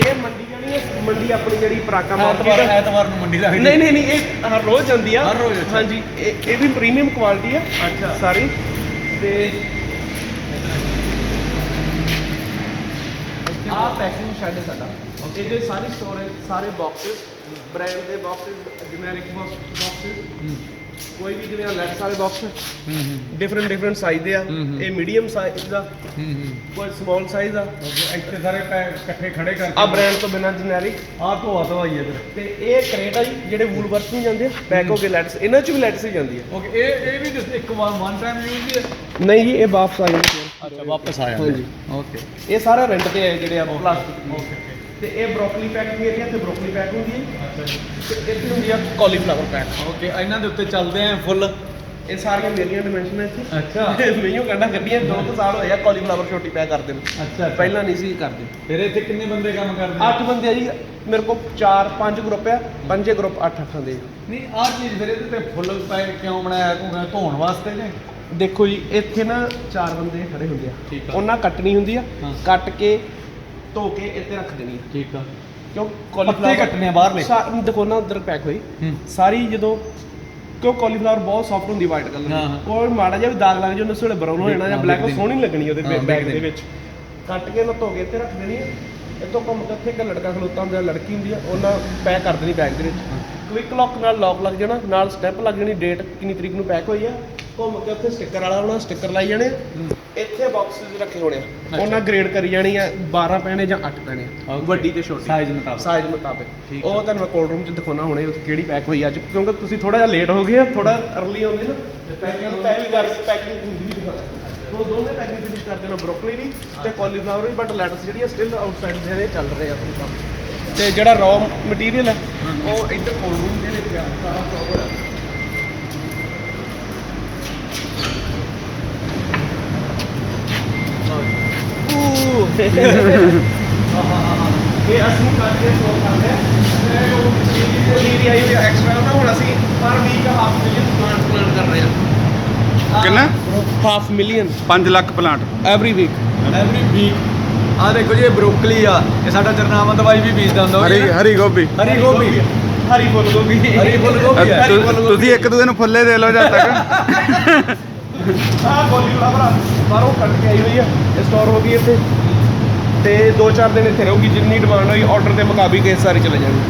ਇਹ ਮੰਡੀ ਜਿਹੜੀ ਹੈ ਮੰਡੀ ਆਪਣੀ ਜਿਹੜੀ ਪ੍ਰਾਕਾ ਐਤਵਾਰ ਮਾਰਕੀਟ ਐਤਵਾਰ ਨੂੰ ਮੰਡੀ ਲੱਗਦੀ। ਨਹੀਂ ਨਹੀਂ ਨਹੀਂ ਇਹ ਹਰ ਰੋਜ਼ ਜਾਂਦੀ ਆ। ਹਰ ਰੋਜ਼, ਅੱਛਾ। ਹਾਂਜੀ ਇਹ ਇਹ ਵੀ ਪ੍ਰੀਮੀਅਮ ਕੁਆਲਿਟੀ ਆ ਅੱਛਾ। ਸਾਰੀ। ਤੇ ਆ ਪੈਕਿੰਗ ਸ਼ੈਡ ਹੈ ਸਾਡਾ। ਇਹਦੇ ਸਾਰੀ ਸਟੋਰੇਜ ਸਾਰੇ ਬਾਕਸਸ ਬ੍ਰਾਂਡ ਦੇ ਬਾਕਸਸ ਜਨਰਿਕ ਬਾਕਸਸ ਕੋਈ ਵੀ ਜਿਵੇਂ ਲੈਟਸ ਵਾਲੇ ਬਾਕਸ ਹੂੰ ਹੂੰ। ਡਿਫਰੈਂਟ ਡਿਫਰੈਂਟ ਸਾਈਜ਼ ਦੇ ਆ। ਹੂੰ, ਹੂੰ। ਇਹ ਮੀਡੀਅਮ ਸਾਈਜ਼ ਦਾ ਹੂੰ ਹੂੰ। ਕੋਈ ਸਮਾਲ ਸਾਈਜ਼ ਆ। ਇੱਥੇ ਸਾਰੇ ਇਕੱਠੇ ਖੜੇ ਕਰਕੇ। ਆ ਬ੍ਰਾਂਡ ਤੋਂ ਬਿਨਾਂ ਜਨਰਿਕ ਆ ਧੋਆ ਧਵਾਈ ਇਧਰ। ਤੇ ਇਹ ਕਰੇਟ ਆ ਜੀ ਜਿਹੜੇ ਵੂਲ ਵਰਕ ਨੂੰ ਜਾਂਦੇ ਆ ਪੈਕ ਹੋ ਕੇ ਲੈਟਸ ਇਹਨਾਂ ਚ ਵੀ ਲੈਟਸ ਹੀ ਜਾਂਦੀ ਹੈ ਓਕੇ ਇਹ ਇਹ ਵੀ ਇੱਕ ਵਾਰ ਵਨ ਟਾਈਮ ਯੂਜ਼ ਹੀ ਹੈ? ਨਹੀਂ ਜੀ ਇਹ ਵਾਪਸ ਆ ਜਾਂਦੇ ਫਿਰ ਅੱਛਾ ਵਾਪਸ ਆ ਹਾਂਜੀ। ਓਕੇ ਇਹ ਸਾਰਾ ਰੈਂਟ ਤੇ ਹੈ ਜਿਹੜੇ ਆ ਪਲਾਸਟਿਕ ਓਕੇ ਤੇ ਇਹ ਬ੍ਰੋਕਲੀ ਪੈਕ ਹੁੰਦੀ ਹੈ ਇੱਥੇ ਬ੍ਰੋਕਲੀ ਪੈਕ ਹੁੰਦੀ ਹੈ ਅੱਛਾ ਜੀ। ਤੇ ਇੱਥੇ ਹੁੰਦੀ ਆ ਕਾਲੀਫਲਾਵਰ ਪੈਕ। ਓਕੇ ਇਹਨਾਂ ਦੇ ਉੱਤੇ ਚੱਲਦੇ ਆਂ ਫੁੱਲ। ਇਹ ਸਾਰੀਆਂ ਮੇਰੀਆਂ ਡਿਮੈਂਸ਼ਨਾਂ ਇੱਥੇ। ਅੱਛਾ। ਮੈਨੂੰ ਕੱਢਾ ਕੱਢੀਆਂ ਦੋ ਕੁ ਸਾਲ ਹੋਏ ਆ ਕਾਲੀਫਲਾਵਰ ਛੋਟੀ ਪੈਕ ਕਰਦੇ ਨੂੰ। ਅੱਛਾ ਪਹਿਲਾਂ ਨਹੀਂ ਸੀ ਕਰਦੇ। ਫਿਰ ਇੱਥੇ ਕਿੰਨੇ ਬੰਦੇ ਕੰਮ ਕਰਦੇ ਆ? ਅੱਠ ਬੰਦੇ ਆ ਜੀ ਮੇਰੇ ਕੋਲ 4 5 ਗਰੁੱਪ ਆ ਪੰਜੇ ਗਰੁੱਪ 8 ਅੱਠਾਂ ਦੇ। ਨਹੀਂ ਆਹ ਚੀਜ਼ ਫਿਰ ਇਹਦੇ ਤੇ ਫੁੱਲ ਪੈ ਕਿਉਂ ਬਣਾਇਆ ਤੂੰ ਧੋਣ ਵਾਸਤੇ ਜਾਂ ਦੇਖੋ ਜੀ ਇੱਥੇ ਨਾ ਚਾਰ ਬੰਦੇ ਖੜੇ ਹੁੰਦੇ ਆ। ਉਹਨਾਂ ਕੱਟਣੀ ਹੁੰਦੀ ਆ। ਕੱਟ ਕੇ ਧੋ ਕੇ ਇੱਥੇ ਰੱਖ ਦੇਣੀ ਆ ਠੀਕ ਆ। ਕਿਉਂ? ਪੱਤੇ ਕੱਟਣੇ ਆ ਬਾਹਰਲੇ। ਸਾ- ਦੇਖੋ ਨਾ ਉਧਰ ਪੈਕ ਹੋਈ। ਹੂੰ। ਸਾਰੀ ਜਦੋਂ ਕਿਉਂ ਕਾਲੀਫਲਾਵਰ ਬਹੁਤ ਸੌਫਟ ਹੁੰਦੀ ਵਾਈਟ ਕਲਰ ਹਾਂ, ਦੀ? ਹਾਂ। ਕੋਈ ਮਾੜਾ ਜਿਹਾ ਵੀ ਦਾਗ ਲੱਗ ਜਾ ਉਹਨੂੰ ਸਵੇਲੇ ਬਰਾਊਨ ਹੋ ਜਾਣਾ ਜਾਂ ਹਾਂ, ਬਲੈਕ ਦਿਖਦੀ ਸੋਹਣੀ ਲੱਗਣੀ ਉਹਦੇ ਹਾਂ, ਬੈਗ ਦੇ ਦਿਖਦੀ। ਵਿੱਚ। ਕੱਟ ਕੇ ਨਾ ਧੋ ਕੇ ਇੱਥੇ ਰੱਖ ਦੇਣੀ ਹੈ। ਇੱਥੋਂ ਘੁੰਮ ਕੇ ਇੱਥੇ ਇੱਕ ਲੜਕਾ ਖਲੋਤਾ ਹੁੰਦਾ ਲੜਕੀ ਹੁੰਦੀ ਆ ਉਹਨਾਂ ਪੈਕ ਕਰ ਦੇਣੀ ਬੈਗ ਦੇ ਵਿੱਚ। ਕੁਇਕ ਲੌਕ ਨਾਲ ਲੌਕ ਲੱਗ ਜਾਣਾ ਨਾਲ ਸਟੈਂਪ ਲੱਗ ਜਾਣੀ ਡੇਟ ਕਿੰਨੀ ਤਰੀਕ ਨੂੰ ਪੈਕ ਹੋਈ ਆ? ਘੁੰਮ ਕੇ ਉੱਥੇ ਸਟicker ਵਾਲਾ ਉਹਨਾਂ ਸਟicker ਲਾਈ ਜਾਣੇ। ਇੱਥੇ ਬਾਕਸਸ ਰੱਖੇ ਹੋਣੇ ਆ। ਉਹਨਾਂ ਗ੍ਰੇਡ ਕਰੀ ਜਾਣੀ ਆ 12 ਪੈਣੇ ਜਾਂ 8 ਪੈਣੇ ਆ। Okay. ਵੱਡੀ ਤੇ ਛੋਟੀ। ਸਾਈਜ਼ ਮੁਤਾਬਕ। ਸਾਈਜ਼ ਮੁਤਾਬਕ। ਉਹ ਤੁਹਾਨੂੰ ਮੈਂ ਕੋਲਡ ਰੂਮ 'ਚ ਦਿਖਾਉਣਾ ਹੁਣੇ ਉੱਥੇ ਕਿਹੜੀ ਪੈਕ ਹੋਈ ਅੱਜ ਕਿਉਂਕਿ ਤੁਸੀਂ ਥੋੜਾ ਜਿਹਾ ਲੇਟ ਹੋ ਗਏ ਆ ਥੋੜਾ ਅਰਲੀ ਆਉਂਦੇ ਨਾ। ਪੈਕਿੰਗ ਪਹਿਲੀ ਵਾਰ ਪੈਕਿੰਗ ਹੁੰਦੀ ਵੀ ਦਿਖਾਉਣਾ। ਉਹ ਦੋਨੇ ਪੈਕਿੰਗ ਫਿਨਿਸ਼ ਕਰ ਦੇਣਾ ਬ੍ਰੋਕਲੀ ਵੀ ਤੇ ਕਾਲੀਫਲਾਵਰ ਵੀ ਬਟ ਲੈਟਸ ਜਿਹੜੀ ਆ ਸਟਿਲ ਆਊਟਸਾਈਡ ਦੇ ਰਹੇ ਚੱਲ ਰਹੇ ਆ ਆਪਣੀ ਕੰਮ। ਤੇ ਜਿਹੜਾ ਰॉ ਮਟੀਰੀਅਲ ਹੈ। ਉਹ ਇੱਧਰ ਕੋਲਡ ਰੂਮ ਦੇ ਵਿੱਚ ਆ। ਸਾਰਾ ਪ੍ਰੋਪਰ ਇਹ ਅਸੀਂ ਕਰਦੇ ਸੋ ਕਰਦੇ ਤੇ ਉਹ ਜਿਹੜੀ ਆਈ ਹੋਈ ਐਕਸਟਰਾ ਨਾ ਹੁਣ ਅਸੀਂ ਪਰ week half million plant plant ਕਰ ਰਹੇ ਹਾਂ। ਕਿੰਨਾ? Half million 5 lakh plant every week every week ਆ ਦੇਖੋ ਜੀ ਇਹ ਬਰੋਕਲੀ ਆ। ਇਹ ਸਾਡਾ ਜਰਨਾਮਾ ਦਵਾਈ ਵੀ ਬੀਜਦਾ ਹੁੰਦਾ। ਹਰੀ ਹਰੀ ਗੋਭੀ। ਹਰੀ ਗੋਭੀ। ਹਰੀ ਫੁੱਲ ਗੋਭੀ ਹਰੀ ਫੁੱਲ ਗੋਭੀ ਤੁ- ਤੁਸੀਂ ਇੱਕ ਦੂਜੇ ਨੂੰ ਫੁੱਲੇ ਦੇ ਲਓ ਜਦ ਤੱਕ। *laughs* ਆਹ ਗੋਲੀ ਵਾਲਾ ਭਰਾ ਬਾਹਰੋਂ ਕੱਟ ਕੇ ਆਈ ਹੋਈ ਆ। ਇਹ ਸਟੋਰ ਹੋ ਗਈ ਇੱਥੇ। ਤੇ 2-4 ਦਿਨ ਇੱਥੇ ਰਹੂਗੀ। ਜਿੰਨੀ ਡਿਮਾਂਡ ਹੋਈ ਆਰਡਰ ਦੇ ਮੁਤਾਬਿਕ ਇਹ ਸਾਰੀ ਚਲੇ ਜਾਣੀ।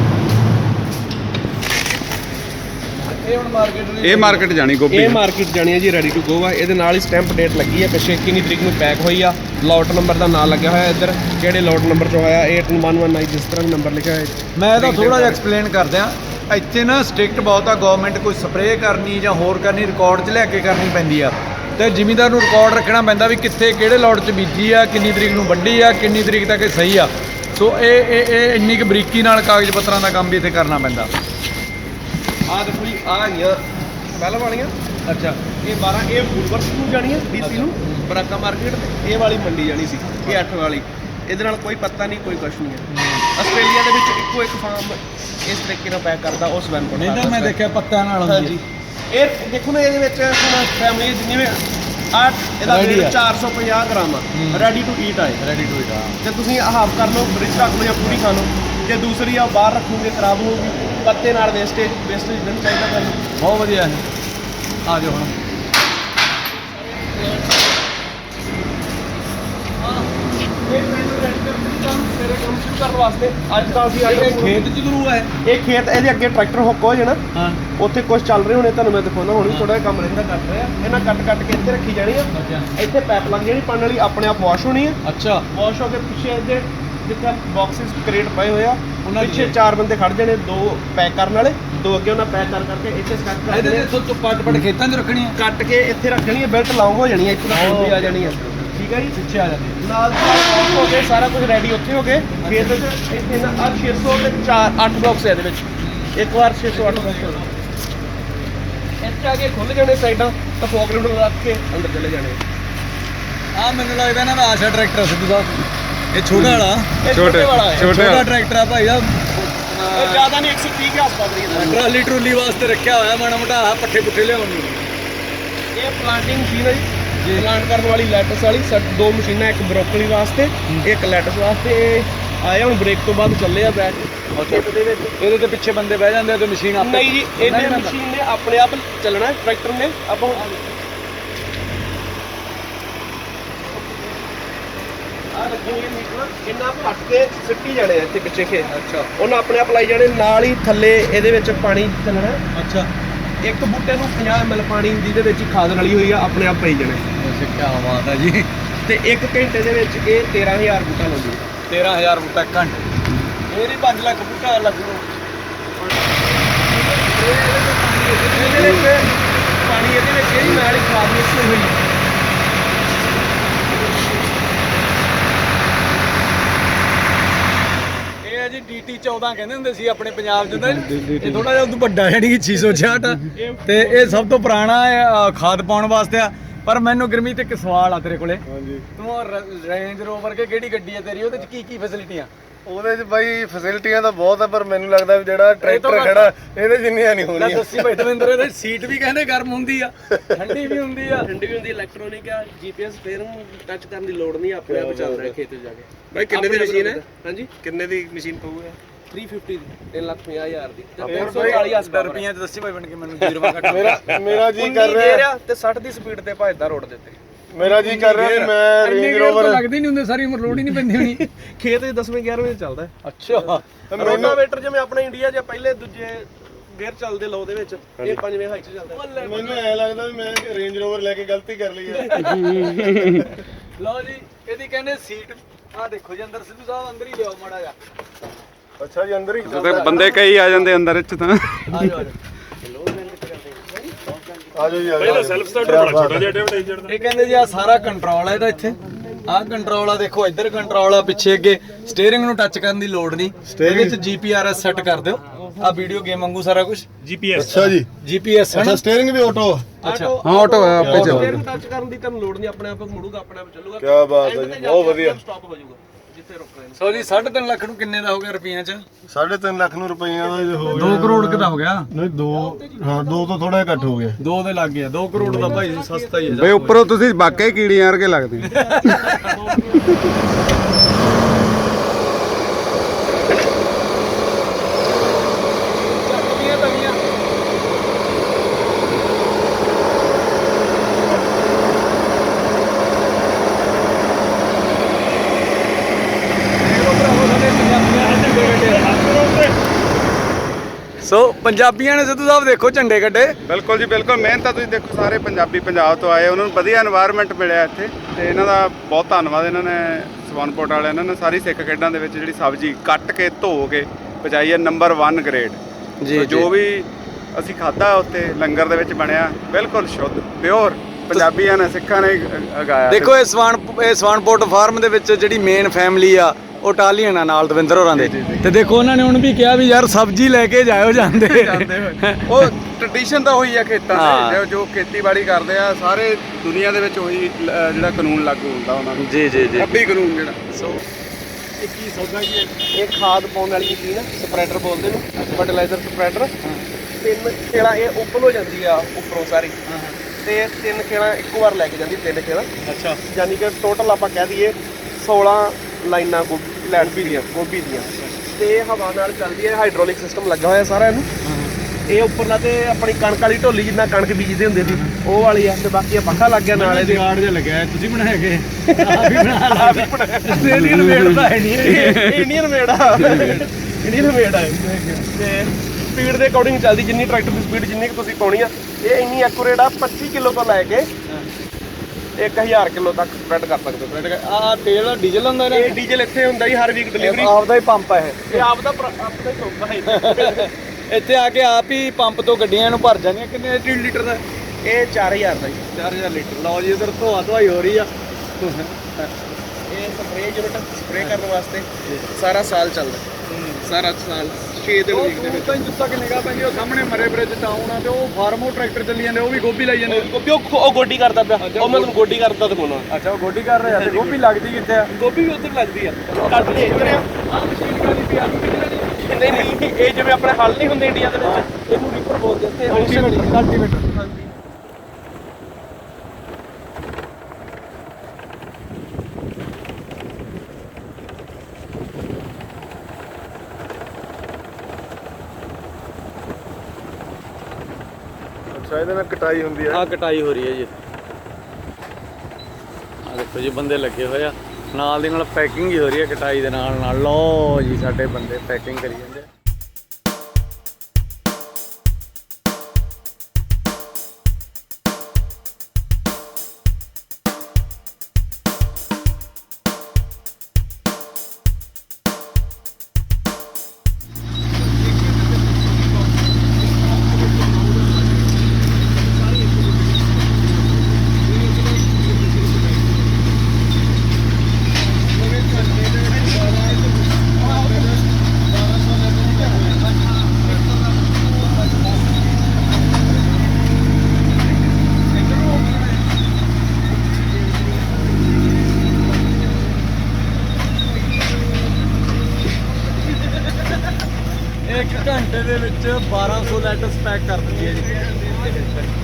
ਇਹ ਹੁਣ ਮਾਰਕੀਟ ਇਹ ਮਾਰਕੀਟ ਜਾਣੀ ਗੋਭੀ ਇਹ ਮਾਰਕੀਟ ਜਾਣੀ ਹੈ ਜੀ ਰੈਡੀ ਟੂ ਗੋ ਆ। ਇਹਦੇ ਨਾਲ ਹੀ ਸਟੈਂਪ ਡੇਟ ਲੱਗੀ ਹੈ ਪਿੱਛੇ ਕਿੰਨੀ ਤਰੀਕ ਨੂੰ ਪੈਕ ਹੋਈ ਆ। ਲੋਟ ਨੰਬਰ ਦਾ ਨਾਮ ਲੱਗਿਆ ਹੋਇਆ ਇੱਧਰ। ਕਿਹੜੇ ਲੋਟ ਨੰਬਰ 'ਚ ਹੋਇਆ 8119 ਜਿਸ ਤਰ੍ਹਾਂ ਨੰਬਰ ਲਿਖਿਆ ਹੈ ਮੈਂ ਇਹਦਾ ਥੋੜਾ ਜਿਹਾ ਐਕਸਪਲੇਨ ਕਰਦਿਆਂ ਇੱਥੇ ਨਾ ਸਟ੍ਰਿਕਟ ਬਹੁਤ ਆ ਗਵਰਨਮੈਂਟ ਕੋਈ ਸਪਰੇਅ ਕਰਨੀ ਜਾਂ ਹੋਰ ਕਰਨੀ ਰਿਕਾਰਡ 'ਚ ਲੈ ਕੇ ਕਰਨੀ ਪੈਂਦੀ ਆ। ਤੇ ਜ਼ਿਮੀਂਦਾਰ ਨੂੰ ਰਿਕਾਰਡ ਰੱਖਣਾ ਪੈਂਦਾ ਵੀ ਕਿੱਥੇ ਕਿਹੜੇ ਲੋਟ 'ਚ ਬੀਜੀ ਆ ਕਿੰਨੀ ਤਰੀਕ ਨੂੰ ਵੱਢੀ ਆ ਕਿੰਨੀ ਤਰੀਕ ਤੱਕ ਇਹ ਸਹੀ ਆ। ਸੋ ਇਹ ਇਹ ਇਹ ਇੰਨੀ ਕੁ ਬਰੀਕੀ ਨਾਲ ਕਾਗਜ਼ ਪੱਤਰਾਂ ਦਾ ਕੰਮ ਵੀ ਇੱਥੇ ਕਰਨਾ ਪੈਂਦਾ। ਆਹ ਦੇਖੋ ਜੀ ਆ ਗਈਆਂ ਪਹਿਲਾਂ ਵਾਲੀਆਂ? ਅੱਛਾ। ਇਹ 12 ਇਹ ਫੂਲਵਰਸ ਨੂੰ ਜਾਣੀ ਹੈ ਡੀਸੀ ਨੂੰ? ਬਰਾਕਾ ਮਾਰਕੀਟ ਤੇ ਇਹ ਵਾਲੀ ਮੰਡੀ ਜਾਣੀ ਸੀ ਇਹ 8 ਵਾਲੀ। ਇਹਦੇ ਨਾਲ ਕੋਈ ਪੱਤਾ ਨਹੀਂ ਕੋਈ ਕੁਛ ਨਹੀਂ ਹੈ। ਆਸਟ੍ਰੇਲੀਆ ਦੇ ਵਿੱਚ ਇੱਕੋ ਇੱਕ ਫਾਰਮ ਇਸ ਤਰੀਕੇ ਨਾਲ ਪੈਕ ਕਰਦਾ ਉਸ ਵੈਨਕੋਟ ਨਹੀਂ ਤਾਂ ਮੈਂ ਦੇਖਿਆ ਪੱਤਿਆਂ ਨਾਲ ਹੁੰਦੀ ਇਹ ਦੇਖੋ ਨਾ ਇਹਦੇ ਵਿੱਚ ਹੁਣ ਫੈਮਿਲੀ ਜਿਵੇਂ ਆ ਇਹਦਾ weight ਆ। 450 ਗ੍ਰਾਮ ਆ। ਰੈਡੀ ਟੂ ਈਟ ਆ। ਰੈਡੀ ਟੂ ਇਟ ਤੇ ਤੁਸੀਂ ਹਾਫ ਕਰ ਲਓ ਫ੍ਰਿਜ ਰੱਖ ਲਓ ਜਾਂ ਪੂਰੀ ਖਾ ਲਓ। ਜੇ ਦੂਸਰੀ ਆ ਬਾਹਰ ਰੱਖੋਗੇ ਖਰਾਬ ਹੋਊਗੀ ਪੱਤੇ ਨਾਲ ਵੇਸਟੇਜ ਵੇਸਟੇਜ ਨਹੀਂ ਚਾਹੀਦਾ ਤੁਹਾਨੂੰ। ਬਹੁਤ ਵਧੀਆ ਹੈ ਆ ਜਾਓ ਹੁਣ। ਇਹ ਮੈਨੂੰ ਰੈਡੀ ਕਰ ਦਿੱਤਾ ਮੇਰੇ ਕੰਮ ਕਰਨ ਵਾਸਤੇ ਅੱਜ ਤਾਂ ਅਸੀਂ ਆਏ ਖੇਤ 'ਚ ਗੁਰੂ ਹੈ। ਇਹ ਖੇਤ ਇਹਦੇ ਅੱਗੇ ਟਰੈਕਟਰ ਹੁੱਕ ਹੋ ਜਾਣਾ ਹਾਂ। ਉੱਥੇ ਕੁਝ ਚੱਲ ਰਹੇ ਹੋਣੇ ਤੁਹਾਨੂੰ ਮੈਂ ਦਿਖਾਉਣਾ ਹੁਣ ਵੀ ਥੋੜਾ ਜਿਹਾ ਕੰਮ ਰਹਿੰਦਾ ਕਰ ਰਿਹਾ ਇਹਨਾਂ ਕੱਟ ਕੱਟ ਕੇ ਇੱਥੇ ਰੱਖੀ ਜਾਣੀ ਆ। ਇੱਥੇ ਪਾਈਪ ਲੱਗ ਜਾਣੀ ਪਾਣੀ ਵਾਲੀ ਆਪਣੇ ਆਪ ਵਾਸ਼ ਹੋਣੀ ਆ। ਅੱਛਾ। ਵਾਸ਼ ਹੋ ਕੇ ਪਿੱਛੇ ਇਹਦੇ ਜਿੱਥੇ ਬਾਕਸਿਸ ਕ੍ਰੀਏਟ ਪਏ ਹੋਏ ਆ ਉਹਨਾਂ ਪਿੱਛੇ ਚਾਰ ਬੰਦੇ ਖੜ ਜਾਣੇ ਦੋ ਪੈਕ ਕਰਨ ਵਾਲੇ ਦੋ ਅੱਗੇ ਉਹਨਾਂ ਪੈਕ ਕਰ ਕਰਕੇ ਇੱਥੇ ਸਟੈਕ ਕਰ ਇਹਦੇ ਦੇਣੇ ਤੇ ਤੋਂ ਪੱਟ ਪੱਟ ਖੇਤਾਂ 'ਚ ਰੱਖਣੀ ਆ ਕੱਟ ਕੇ ਇੱਥੇ ਰੱਖ ਦੇਣੀ ਹੈ ਬੈਲਟ ਲੌਂਗ ਹੋ ਜਾਣੀ ਹੈ ਇੱਥੇ ਹੁੰਦੀ ਆ ਜਾਣੀ ਹੈ ਠੀਕ ਹੈ ਜੀ? ਪਿੱਛੇ ਆ ਜਾਂਦੀ ਨਾਲ ਹੋ ਗਏ ਸਾਰਾ ਕੁਝ ਰੈਡੀ ਉੱਥੇ ਹੋ ਗਏ। ਚ ਇੱਥੇ ਨਾ ਆ 600 ਤੇ 4 8 ਬਾਕਸ ਹੈ ਇਹਦੇ ਵਿੱਚ। ਇੱਕ ਵਾਰ 600 8 ਬਾਕਸ ਇੱਥੇ ਆ ਕੇ ਖੁੱਲ ਜਾਣੇ ਸਾਈਡਾਂ ਤਾਂ ਫੋਕਲਿਫਟ ਰੱਖ ਕੇ ਅੰਦਰ ਚਲੇ ਜਾਣੇ। ਆ ਮੈਨੂੰ ਲੱਗਦਾ ਨਾ ਆਸ਼ਾ ਟਰੈਕਟਰ ਸਿੱਧੂ ਸਾਹਿਬ। ਇਹ ਛੋਟਾ ਵਾਲਾ। ਛੋਟੇ ਛੋਟੇ। ਟਰੈਕਟਰ ਆ ਭਾਈ ਆ ਇਹ ਜ਼ਿਆਦਾ ਨਹੀਂ 130 ਕੇ ਆਸ-ਪਾਸ ਹੈ। ਟਰਾਲੀ ਟਰੂਲੀ ਵਾਸਤੇ ਰੱਖਿਆ ਹੋਇਆ ਮਾੜਾ ਮੋਟਾ ਪੱਠੇ ਪੁੱਠੇ ਲਿਆਉਣ ਨੂੰ। ਇਹ ਪਲਾਂਟਿੰਗ ਹੈ ਜੀ। ਪਲਾਂਟ ਕਰਨ ਵਾਲੀ ਲੈਟਸ ਵਾਲੀ ਸੱਤ ਦੋ ਮਸ਼ੀਨਾਂ ਇੱਕ ਬਰੋਕਲੀ ਵਾਸਤੇ ਇੱਕ ਲੈਟਸ ਵਾਸਤੇ। ਇਹ ਆਏ ਹੁਣ ਬ੍ਰੇਕ ਤੋਂ ਬਾਅਦ ਚੱਲੇ ਆ ਬੈਕ ਖੇਤ ਦੇ ਵਿੱਚ ਇਹਦੇ ਤੇ ਪਿੱਛੇ ਬੰਦੇ ਬਹਿ ਜਾਂਦੇ ਆ ਤੇ ਮਸ਼ੀਨ ਆਪੇ ਨਹੀਂ ਜੀ ਇਹਨੇ ਮਸ਼ੀਨ ਨੇ ਆਪਣੇ ਆਪ ਚੱਲਣਾ ਟਰੈਕਟਰ ਨੇ। ਆਪਾਂ ਇਹਨਾਂ ਫੱਟ ਕੇ ਸਿੱਟੀ ਜਾਣੇ ਇੱਥੇ ਪਿੱਛੇ ਖੇ ਅੱਛਾ। ਉਹਨਾਂ ਆਪਣੇ ਆਪ ਲਾਈ ਜਾਣੇ ਨਾਲ ਹੀ ਥੱਲੇ ਇਹਦੇ ਵਿੱਚ ਪਾਣੀ ਚੱਲਣਾ। ਅੱਛਾ। ਇੱਕ ਬੂਟੇ ਨੂੰ 50 ml ਪਾਣੀ ਜਿਹਦੇ ਵਿੱਚ ਖਾਦ ਰਲੀ ਹੋਈ ਆ ਆਪਣੇ ਆਪ ਪਈ ਜਾਣੇ। ਕੀ ਬਾਤ ਹੈ ਜੀ। ਤੇ 1 ਘੰਟੇ ਦੇ ਵਿੱਚ ਇਹ 13000 ਬੂਟਾ ਲਾਉਂਦੀ 13000 ਬੂਟਾ ਘੰਟੇ ਇਹ ਨਹੀਂ 5 ਲੱਖ ਬੂਟਾ ਲੱਗੂ। ਇਹਦੇ ਵਿੱਚ ਪਾਣੀ ਇਹਦੇ ਵਿੱਚ ਇਹ ਨਾਲ ਹੀ ਖਾਦ ਮਿਕਸ ਹੋਈ ਹੋਈ ਇਹ ਹੈ ਜੀ ਡੀਟੀ 14 ਕਹਿੰਦੇ ਹੁੰਦੇ ਸੀ ਆਪਣੇ ਪੰਜਾਬ ਤਾਂ। ਇਹ ਥੋੜਾ ਜਿਹਾ ਉਦੋਂ ਵੱਡਾ ਯਾਨੀ ਕਿ 666 ਆ ਤੇ ਇਹ ਸਭ ਤੋਂ ਪੁਰਾਣਾ ਖਾਦ ਪਾਉਣ ਵਾਸਤੇ ਆ। ਪਰ ਮੈਨੂੰ ਗਰਮੀ ਤੇ ਇੱਕ ਸਵਾਲ ਆ ਤੇਰੇ ਕੋਲੇ। ਹਾਂਜੀ। ਤੂੰ ਰੇਂਜ ਰੋਵਰ ਕੇ ਕਿਹੜੀ ਗੱਡੀ ਹੈ ਤੇਰੀ? ਉਹਦੇ 'ਚ ਕੀ ਕੀ ਫੈਸਿਲਿਟੀਆਂ ਉਹਦੇ 'ਚ ਬਾਈ ਫੈਸਿਲਿਟੀਆਂ ਤਾਂ ਬਹੁਤ ਆ ਪਰ ਮੈਨੂੰ ਲੱਗਦਾ ਵੀ ਜਿਹੜਾ ਟਰੈਕਟਰ। ਖੜਾ ਇਹਦੇ ਜਿੰਨੀਆਂ ਨਹੀਂ ਲੈ ਹੋਣੀਆਂ ਦੱਸੀ ਭਾਈ ਦਵਿੰਦਰ ਇਹਦੇ ਸੀਟ ਵੀ ਕਹਿੰਦੇ ਗਰਮ ਹੁੰਦੀ ਆ ਠੰਡੀ ਵੀ ਹੁੰਦੀ ਆ। ਠੰਡੀ ਵੀ ਹੁੰਦੀ ਇਲੈਕਟ੍ਰੋਨਿਕ ਆ ਜੀਪੀਐਸ ਸਟੀਅਰਿੰਗ ਟੱਚ ਕਰਨ ਦੀ ਲੋੜ ਨਹੀਂ ਆਪਣੇ ਆਪ ਚੱਲ ਰਿਹਾ ਖੇਤ 'ਚ ਜਾ ਕੇ। ਬਾਈ ਕਿੰਨੇ ਦੀ ਮਸ਼ੀਨ ਹੈ? ਹਾਂਜੀ? ਕਿੰਨੇ ਦੀ ਮਸ਼ੀਨ ਪਊਗਾ 350 ਦੀ 3 ਲੱਖ 50 ਹਜ਼ਾਰ ਦੀ। ਤੇ ਫਿਰ 340 ਆਸ ਰੁਪਈਆਂ ਚ ਦੱਸੀ ਭਾਈ ਬਣ ਕੇ ਮੈਨੂੰ ਜੀਰਵਾ ਕੱਟ ਮੇਰਾ ਮੇਰਾ ਜੀ ਕਰ ਰਿਹਾ ਤੇ 60 ਦੀ ਸਪੀਡ ਤੇ ਭਜਦਾ ਰੋਡ ਦੇ ਉੱਤੇ। ਮੇਰਾ ਜੀ ਕਰ ਰਿਹਾ ਵੀ ਮੈਂ ਰੇਂਜ ਰੋਵਰ ਲੱਗਦੀ ਨਹੀਂ ਹੁੰਦੇ ਸਾਰੀ ਉਮਰ ਲੋੜ ਹੀ ਨਹੀਂ ਪੈਂਦੀ ਹੋਣੀ। *laughs* ਖੇਤ 'ਚ 10ਵੇਂ 11ਵੇਂ ਚੱਲਦਾ ਹੈ। ਅੱਛਾ। ਰੋਟਾਵੇਟਰ ਜਿਵੇਂ ਆਪਣੇ ਇੰਡੀਆ 'ਚ ਪਹਿਲੇ ਦੂਜੇ ਗੇਅਰ ਚੱਲਦੇ ਲੋ ਦੇ ਵਿੱਚ ਇਹ ਪੰਜਵੇਂ ਹਾਈ 'ਚ ਚੱਲਦਾ ਹੈ। ਮੈਨੂੰ ਐ ਲੱਗਦਾ ਵੀ ਮੈਂ ਰੇਂਜ ਰੋਵਰ ਲੈ ਕੇ ਗਲਤੀ ਕਰ ਲਈ ਹੈ। ਲਓ ਜੀ ਇਹਦੀ ਕਹਿੰਦੇ ਸੀਟ ਆ ਦੇਖੋ ਜੀ ਅੰਦਰ ਸਿੱਧੂ ਸਾਹਿਬ ਅੰਦਰ ਹੀ ਲਿਆਓ ਮਾੜਾ ਜਾ ਅੱਛਾ ਜੀ ਅੰਦਰ ਹੀ ਤੇ ਬੰਦੇ ਕਈ ਆ ਜਾਂਦੇ ਅੰਦਰ ਇੱਚ ਤਾਂ। ਆ ਜਾਓ ਆ ਜਾਓ ਆ ਜਾਓ। ਜੀ ਆ ਪਹਿਲਾਂ ਸੈਲਫ ਸਟਾਰਟਰ ਬੜਾ ਛੋਟਾ ਜਿਹਾ ਇਹ ਕਹਿੰਦੇ ਜੀ ਆ ਸਾਰਾ ਕੰਟਰੋਲ ਆ ਇਹਦਾ ਇੱਥੇ। ਆਹ ਕੰਟਰੋਲ ਆ ਦੇਖੋ ਇੱਧਰ ਕੰਟਰੋਲ ਆ ਪਿੱਛੇ ਅੱਗੇ। ਸਟੀਅਰਿੰਗ ਨੂੰ ਟੱਚ ਕਰਨ ਦੀ ਲੋੜ ਨਹੀਂ। ਇਹਦੇ ਵਿੱਚ ਜੀਪੀਆਰਐਸ ਸੈੱਟ ਕਰ ਦਿਓ। ਆ ਵੀਡੀਓ ਗੇਮ ਵਾਂਗੂ ਸਾਰਾ ਕੁਝ ਅੱਛਾ ਜੀ। ਜੀਪੀਐਸ ਅੱਛਾ ਸਟੀਅਰਿੰਗ ਵੀ ਆਟੋ ਅੱਛਾ। ਹਾਂ ਆਟੋ ਆਪੇ ਚੱਲਦਾ ਸਟੀਅਰਿੰਗ ਟੱਚ ਕਰਨ ਦੀ ਤੁਹਾਨੂੰ ਲੋੜ ਨਹੀਂ ਆਪਣੇ ਆਪ ਮੁੜੂਗਾ ਆਪਣੇ ਆਪ ਚੱਲੂਗਾ। ਕਿਆ ਬਾਤ ਹੈ ਜੀ, ਬਹੁਤ ਵਧੀਆ। ਸਟਾਪ ਹੋ ਜਾਊਗਾ। ਹੈ ਸੋ ਜੀ 3.5 ਲੱਖ ਨੂੰ ਕਿੰਨੇ ਦਾ ਹੋ ਗਿਆ ਰੁਪਈਆਂ ਚ? 3.5 ਲੱਖ ਨੂੰ ਰੁਪਈਆ ਦਾ ਜੇ ਹੋ 2 ਕਰੋੜ ਕਿਦਾ ਹੋ ਗਿਆ? ਨਹੀਂ 2 ਹਾਂ 2 ਤੋਂ ਥੋੜਾ ਜਿਹਾ ਘੱਟ ਹੋ ਗਿਆ। 2 ਦੇ ਲੱਗ ਗਿਆ। 2 ਕਰੋੜ ਦਾ ਭਾਈ ਸਸਤਾ ਹੀ ਹੈ। ਬਈ ਉੱਪਰੋਂ ਤੁਸੀਂ ਵਾਕਈ ਕੀੜੀਆਂ ਵਰਗੇ ਲੱਗਦੇ *laughs* ਪੰਜਾਬੀਆਂ ਨੇ ਸਿੱਧੂ ਸਾਹਿਬ ਦੇਖੋ ਝੰਡੇ ਕੱਢੇ। ਬਿਲਕੁਲ ਜੀ ਬਿਲਕੁਲ। ਮਿਹਨਤ ਤਾਂ ਤੁਸੀਂ ਦੇਖੋ ਸਾਰੇ ਪੰਜਾਬੀ ਪੰਜਾਬ ਤੋਂ ਆਏ। ਉਹਨਾਂ ਨੂੰ ਵਧੀਆ এনवायरमेंट ਮਿਲਿਆ ਇੱਥੇ। ਤੇ ਇਹਨਾਂ ਦਾ ਬਹੁਤ ਧੰਨਵਾਦ ਇਹਨਾਂ ਨੇ ਸਵਾਨਪੋਰਟ ਵਾਲਿਆਂ ਇਹਨਾਂ ਨੇ ਸਾਰੀ ਸਿੱਖ ਖੇਡਾਂ ਦੇ ਵਿੱਚ ਜਿਹੜੀ ਸਬਜ਼ੀ ਕੱਟ ਕੇ ਧੋ ਕੇ ਪਹੁੰਚਾਈ ਹੈ ਨੰਬਰ 1 ਗ੍ਰੇਡ ਜੀ ਜੋ ਵੀ ਅਸੀਂ ਖਾਦਾ ਉੱਥੇ ਲੰਗਰ ਦੇ ਵਿੱਚ ਬਣਿਆ ਬਿਲਕੁਲ ਸ਼ੁੱਧ ਪਿਓਰ ਪੰਜਾਬੀਆਂ ਨੇ ਸਿੱਖਾਂ ਨੇ ਗਾਇਆ ਦੇਖੋ ਇਹ ਸਵਾਨ ਇਹ ਸਵਾਨਪੋਰਟ ਫਾਰਮ ਦੇ ਵਿੱਚ ਜਿਹੜੀ ਮੇਨ ਫੈਮਲੀ ਆ ਉਹ ਟਾਲੀਅਨ ਆ ਨਾਲ ਦਵਿੰਦਰ ਹੋਰਾਂ ਦੇ। ਤੇ ਦੇਖੋ ਉਹਨਾਂ ਨੇ ਹੁਣ ਵੀ ਕਿਹਾ ਵੀ ਯਾਰ ਸਬਜ਼ੀ ਲੈ ਕੇ ਜਾਇਓ ਜਾਂਦੇ। *laughs* ਉਹ ਟ੍ਰੈਡੀਸ਼ਨ ਤਾਂ ਹੋਈ ਆ ਖੇਤਾਂ। ਦੇ ਜੋ- ਖੇਤੀਬਾੜੀ ਕਰਦੇ ਆ ਸਾਰੇ ਦੁਨੀਆ ਦੇ ਵਿੱਚ ਉਹੀ ਜਿਹੜਾ ਕਾਨੂੰਨ ਲਾਗੂ ਹੁੰਦਾ ਉਹਨਾਂ ਨੂੰ। ਜੀ ਜੀ ਜੀ। ਰੱਬੀ ਕਾਨੂੰਨ ਜਿਹੜਾ। ਇਹ ਕੀ ਸੌਦਾ ਕੀ ਹੈ ਇਹ ਖਾਦ ਪਾਉਣ ਵਾਲੀ ਮਸ਼ੀਨ ਸਪਰੈਡਰ ਬੋਲਦੇ ਨੂੰ ਫਰਟੀਲਾਈਜ਼ਰ ਸਪਰੈਡਰ। ਤਿੰਨ ਖੇਲਾ ਇਹ ਓਪਨ ਹੋ ਜਾਂਦੀ ਆ ਉੱਪਰੋਂ ਸਾਰੀ। ਤੇ ਤਿੰਨ ਖੇਲਾ ਇੱਕੋ ਵਾਰ ਲੈ ਕੇ ਜਾਂਦੀ ਤਿੰਨ ਖੇਲਾ। ਅੱਛਾ। ਯਾਨੀ ਕਿ ਟੋਟਲ ਆਪਾਂ ਕਹਿ ਦਈਏ 16 ਲਾਈਨਾਂ ਗੋਭੀ ਲੈਂਡ ਦੀਆਂ ਗੋਭੀ ਦੀਆਂ। ਤੇ ਇਹ ਹਵਾ ਨਾਲ ਚੱਲਦੀ ਹੈ ਹਾਈਡ੍ਰੋਲਿਕ ਸਿਸਟਮ ਲੱਗਾ ਹੋਇਆ ਸਾਰਾ ਇਹਨੂੰ। ਇਹ ਉੱਪਰਲਾ ਤੇ ਆਪਣੀ ਕਣਕ ਵਾਲੀ ਢੋਲੀ ਜਿੰਨਾ ਕਣਕ ਬੀਜਦੇ ਹੁੰਦੇ ਸੀ ਉਹ ਵਾਲੀ ਆ ਤੇ ਬਾਕੀ ਆ ਪੱਖਾ ਲੱਗ ਗਿਆ ਨਾਲ ਇਹਦੇ ਜਗਾੜ ਜਿਹਾ ਲੱਗਿਆ ਤੁਸੀਂ ਬਣਾਇਆ ਬਣਾ ਆ ਵੀ ਬਣਾਇਆ ਇੰਡੀਅਨ ਮੇਡ ਦਾ ਹੈ ਨਹੀਂ ਇਹ ਇੰਡੀਅਨ ਮੇਡ ਆ। ਇੰਡੀਅਨ ਮੇਡ ਆ। ਤੇ ਸਪੀਡ ਦੇ ਅਕੋਰਡਿੰਗ ਚੱਲਦੀ ਜਿੰਨੀ ਟਰੈਕਟਰ ਦੀ ਸਪੀਡ ਜਿੰਨੀ ਕੁ ਤੁਸੀਂ ਪਾਉਣੀ ਆ ਇਹ ਇੰਨੀ ਐਕੂਰੇਟ ਆ 25 ਕਿਲੋ ਤੋਂ ਲੈ ਕੇ 1000 ਕਿਲੋ ਤੱਕ ਸਪਰੈਡ ਕਰ ਸਕਦੇ ਹੋ। ਆ ਤੇਲ ਡੀਜ਼ਲ ਹੁੰਦਾ ਇਹ ਡੀਜ਼ਲ ਇੱਥੇ ਹੁੰਦਾ ਜੀ ਹਰ ਵੀਕ ਡਿਲੀਵਰੀ ਆਪਦਾ ਹੀ ਪੰਪ ਹੈ ਇਹ। ਆਪ ਦਾ ਆਪਦਾ ਹੀ ਸੌਦਾ ਹੈ *laughs* ਇੱਥੇ ਆ ਕੇ ਆਪ ਹੀ ਪੰਪ ਤੋਂ ਗੱਡੀਆਂ ਨੂੰ ਭਰ ਜਾਂਦੀਆਂ ਕਿੰਨੇ 3 ਲੀਟਰ ਦਾ? ਇਹ 4000 ਦਾ ਜੀ। 4000 ਲੀਟਰ। ਲਓ ਜੀ ਇਧਰ ਧੋਆ ਧੋਈ ਹੋ ਰਹੀ ਆ। ਇਹ ਸਪਰੇਅ ਯੂਨਿਟ ਸਪਰੇਅ ਕਰਨ ਵਾਸਤੇ। ਸਾਰਾ ਸਾਲ ਚੱਲਦਾ। ਸਾਰਾ ਸਾਲ। 6 ਦਿਨ ਵੀਕ ਦੇ ਵਿੱਚ। ਤਾਂ ਜਿੱਤਾ ਕਿ ਨਿਗਾਹ ਪੈਂਦੀ ਉਹ ਸਾਹਮਣੇ ਮਰੇ ਬ੍ਰਿਜ ਟਾਊਨ ਆ ਤੇ ਉਹ ਫਾਰਮੋ ਟਰੈਕਟਰ ਚੱਲੀ ਜਾਂਦੇ ਉਹ ਵੀ ਗੋਭੀ ਲਾਈ ਜਾਂਦੇ। ਗੋਭੀ ਉਹ ਉਹ ਗੋਡੀ ਕਰਦਾ ਪਿਆ। ਉਹ ਮੈਂ ਤੁਹਾਨੂੰ ਗੋਡੀ ਕਰਦਾ ਦਿਖਾਉਣਾ। ਅੱਛਾ ਉਹ ਗੋਡੀ ਕਰ ਰਹੇ ਤੇ ਗੋਭੀ ਲੱਗਦੀ ਕਿੱਥੇ ਆ? ਗੋਭੀ ਵੀ ਉੱਧਰ ਲੱਗਦੀ ਆ। ਕੱਟ ਲਈ ਇੱਧਰ ਆ। ਮਸ਼ੀਨ ਕਾਲੀ ਪਿਆ ਨਹੀਂ ਨਹੀਂ ਇਹ ਜਿਵੇਂ ਆਪਣੇ ਹਲ ਨਹੀਂ ਹੁੰਦੇ ਇੰਡੀਆ ਦੇ ਵਿੱਚ ਇਹਨੂੰ ਰੀਪਰ ਬੋਲਦੇ ਇੱਥੇ ਕਲਟੀਵੇਟਰ ਕਲਟੀਵੇਟਰ ਕਟਾਈ ਹੁੰਦੀ ਆ ਕਟਾਈ ਹੋ ਰਹੀ ਹੈ ਜੀ। ਆ ਦੇਖੋ ਜੀ, ਬੰਦੇ ਲੱਗੇ ਹੋਏ ਆ। ਨਾਲ ਦੀ ਨਾਲ ਪੈਕਿੰਗ ਹੀ ਹੋ ਰਹੀ ਹੈ ਕਟਾਈ ਦੇ ਨਾਲ ਨਾਲ। ਲਓ ਜੀ, ਸਾਡੇ ਬੰਦੇ ਪੈਕਿੰਗ ਕਰੀ ਜਾਂਦੇ ਆ। 1200 ਲੈਟਸ ਪੈਕ ਕਰ ਦਿੰਦੀ ਹੈ ਜੀ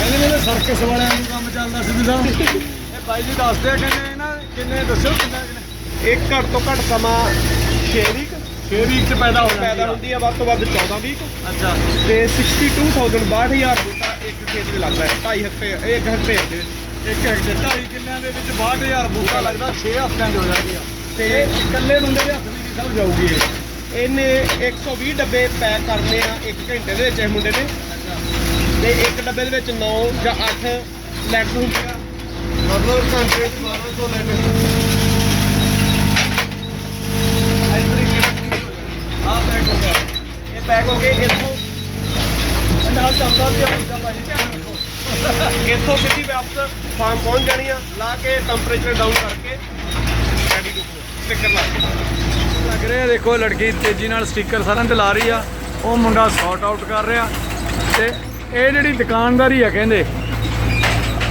ਕਹਿੰਦੇ ਮੇਰੇ ਸਰਕਸ ਵਾਲਿਆਂ ਨੂੰ ਕੰਮ ਚੱਲਦਾ ਸੀ ਸਾਹਿਬ ਇਹ ਬਾਈ ਜੀ ਦੱਸਦੇ ਆ ਕਹਿੰਦੇ ਨਾ ਕਿੰਨੇ ਦੱਸੋ ਕਿੰਨਾ ਕਿੰਨਾ ਇੱਕ ਘੱਟ ਤੋਂ ਘੱਟ ਸਮਾਂ 6 ਵੀਕ 6 ਵੀਕ ਚ ਪੈਦਾ ਹੋ ਪੈਦਾ ਹੁੰਦੀ ਹੈ ਵੱਧ ਤੋਂ ਵੱਧ 14 ਵੀਕ ਆ ਅੱਛਾ। ਤੇ 62000 62000 ਬੂਟਾ ਇੱਕ ਖੇਤ ਵਿੱਚ ਲੱਗਦਾ ਹੈ 2.5 ਹਫ਼ਤੇ ਇੱਕ ਹਫ਼ਤੇ ਦੇ ਵਿੱਚ। ਇੱਕ ਹੈਕਟੇਅਰ ਢਾਈ ਕਿੱਲਿਆਂ ਦੇ ਵਿੱਚ 62000 ਬੂਟਾ ਲੱਗਦਾ 6 ਹਫ਼ਤਿਆਂ ਚ ਹੋ ਜਾਂਦੀ ਆ ਤੇ ਇਕੱਲੇ ਬੰਦੇ ਦੇ ਹੱਥ ਵਿੱਚ ਸਭ ਜਾਊਗੀ ਇਹ? ਇਹਨੇ 120 ਡੱਬੇ ਪੈਕ ਕਰਨੇ ਆ ਇੱਕ ਘੰਟੇ ਦੇ ਵਿੱਚ ਇਹ ਮੁੰਡੇ ਨੇ। ਤੇ ਇੱਕ ਡੱਬੇ ਦੇ ਵਿੱਚ 9 ਜਾਂ 8 ਲੈਟਰ ਹੁੰਦੇ ਆ ਮਤਲਬ ਘੰਟੇ ਚ 1200 ਲੈਟਰ ਆ ਪੈਕ ਹੋ ਗਿਆ ਇਹ ਪੈਕ ਹੋ ਗਏ ਇੱਥੋਂ ਨਾਲ ਚੱਲਦਾ ਵੀ ਆ ਭਾਜੀ ਧਿਆਨ ਰੱਖੋ ਇੱਥੋਂ ਸਿੱਧੀ ਵਾਪਸ ਫਾਰਮ ਪਹੁੰਚ ਜਾਣੀ ਆ ਲਾ ਕੇ ਟੈਂਪਰੇਚਰ ਡਾਊਨ ਕਰਕੇ ਰੈਡੀ ਟੂ ਸਟicker ਲਾ ਲੱਗ ਰਿਹਾ, ਦੇਖੋ, ਲੜਕੀ ਤੇਜ਼ੀ ਨਾਲ ਸਟicker ਸਾਰਿਆਂ ਤੇ ਲਾ ਰਹੀ ਆ। ਉਹ ਮੁੰਡਾ ਸੌਟ ਆਊਟ ਕਰ ਰਿਹਾ। ਤੇ ਇਹ ਜਿਹੜੀ ਦੁਕਾਨਦਾਰੀ ਆ, ਕਹਿੰਦੇ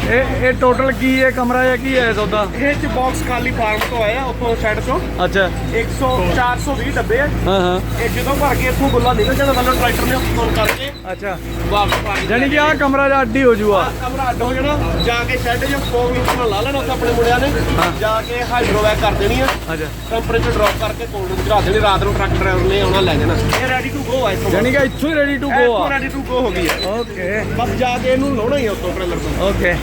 ਇਹ ਇਹ ਟੋਟਲ ਕੀ ਹੈ? ਕਮਰਾ ਜਾਂ ਕੀ ਹੈ ਸੌਦਾ? ਇਹ ਚ ਬਾਕਸ ਖਾਲੀ ਫਾਰਮ ਤੋਂ ਆਇਆ ਉੱਥੋਂ ਸਾਈਡ ਤੋਂ। ਅੱਛਾ। 100 420 ਡੱਬੇ ਆ। ਹਾਂ ਹਾਂ। ਇਹ ਜਦੋਂ ਭਰ ਕੇ ਇੱਥੋਂ ਗੁੱਲਾ ਨਿਕਲ ਜਾਂਦਾ ਵੱਲੋਂ ਟਰੈਕਟਰ ਨੇ ਫੋਨ ਕਰਕੇ ਅੱਛਾ। ਵਾਪਸ ਪਾ ਕੇ ਜਾਨੀ ਕਿ ਆਹ ਕਮਰਾ ਜਾਂ ਅੱਡੀ ਹੋ ਜੂਆ ਕਮਰਾ ਅੱਡ ਹੋ ਜਾਣਾ। ਜਾ ਕੇ ਸ਼ੈੱਡ ਜਾਂ ਫੋਗ ਨੂੰ ਨਾਲ ਲਾ ਲੈਣਾ ਉੱਥੇ ਆਪਣੇ ਮੁੰਡਿਆਂ ਨੇ। ਜਾ ਕੇ ਹਾਈਡਰੋਵੈਕ ਕਰ ਦੇਣੀ ਆ। ਅੱਛਾ। ਟੈਂਪਰੇਚਰ ਡ੍ਰੌਪ ਕਰਕੇ ਕੋਲਡ ਨੂੰ ਚੜਾ ਦੇਣੀ ਰਾਤ ਨੂੰ ਟਰੱਕ ਡਰਾਈਵਰ ਨੇ ਆਉਣਾ ਲੈ ਜਾਣਾ। ਇਹ ਰੈਡੀ ਟੂ ਗੋ ਆ ਇੱਥੋਂ ਜਾਨੀ ਕਿ ਇੱਥੋਂ ਹੀ ਰੈਡੀ ਟੂ ਗੋ ਆ। ਰੈਡੀ ਟੂ ਗੋ ਹੋ ਗਈ ਆ। ਓਕੇ ਬਸ ਜਾ ਕੇ ਇਹਨੂੰ ਲਾਉਣਾ ਹੀ ਆ ਉੱਤੋਂ ਟ੍ਰੇਲਰ ਤੋਂ। ਓਕੇ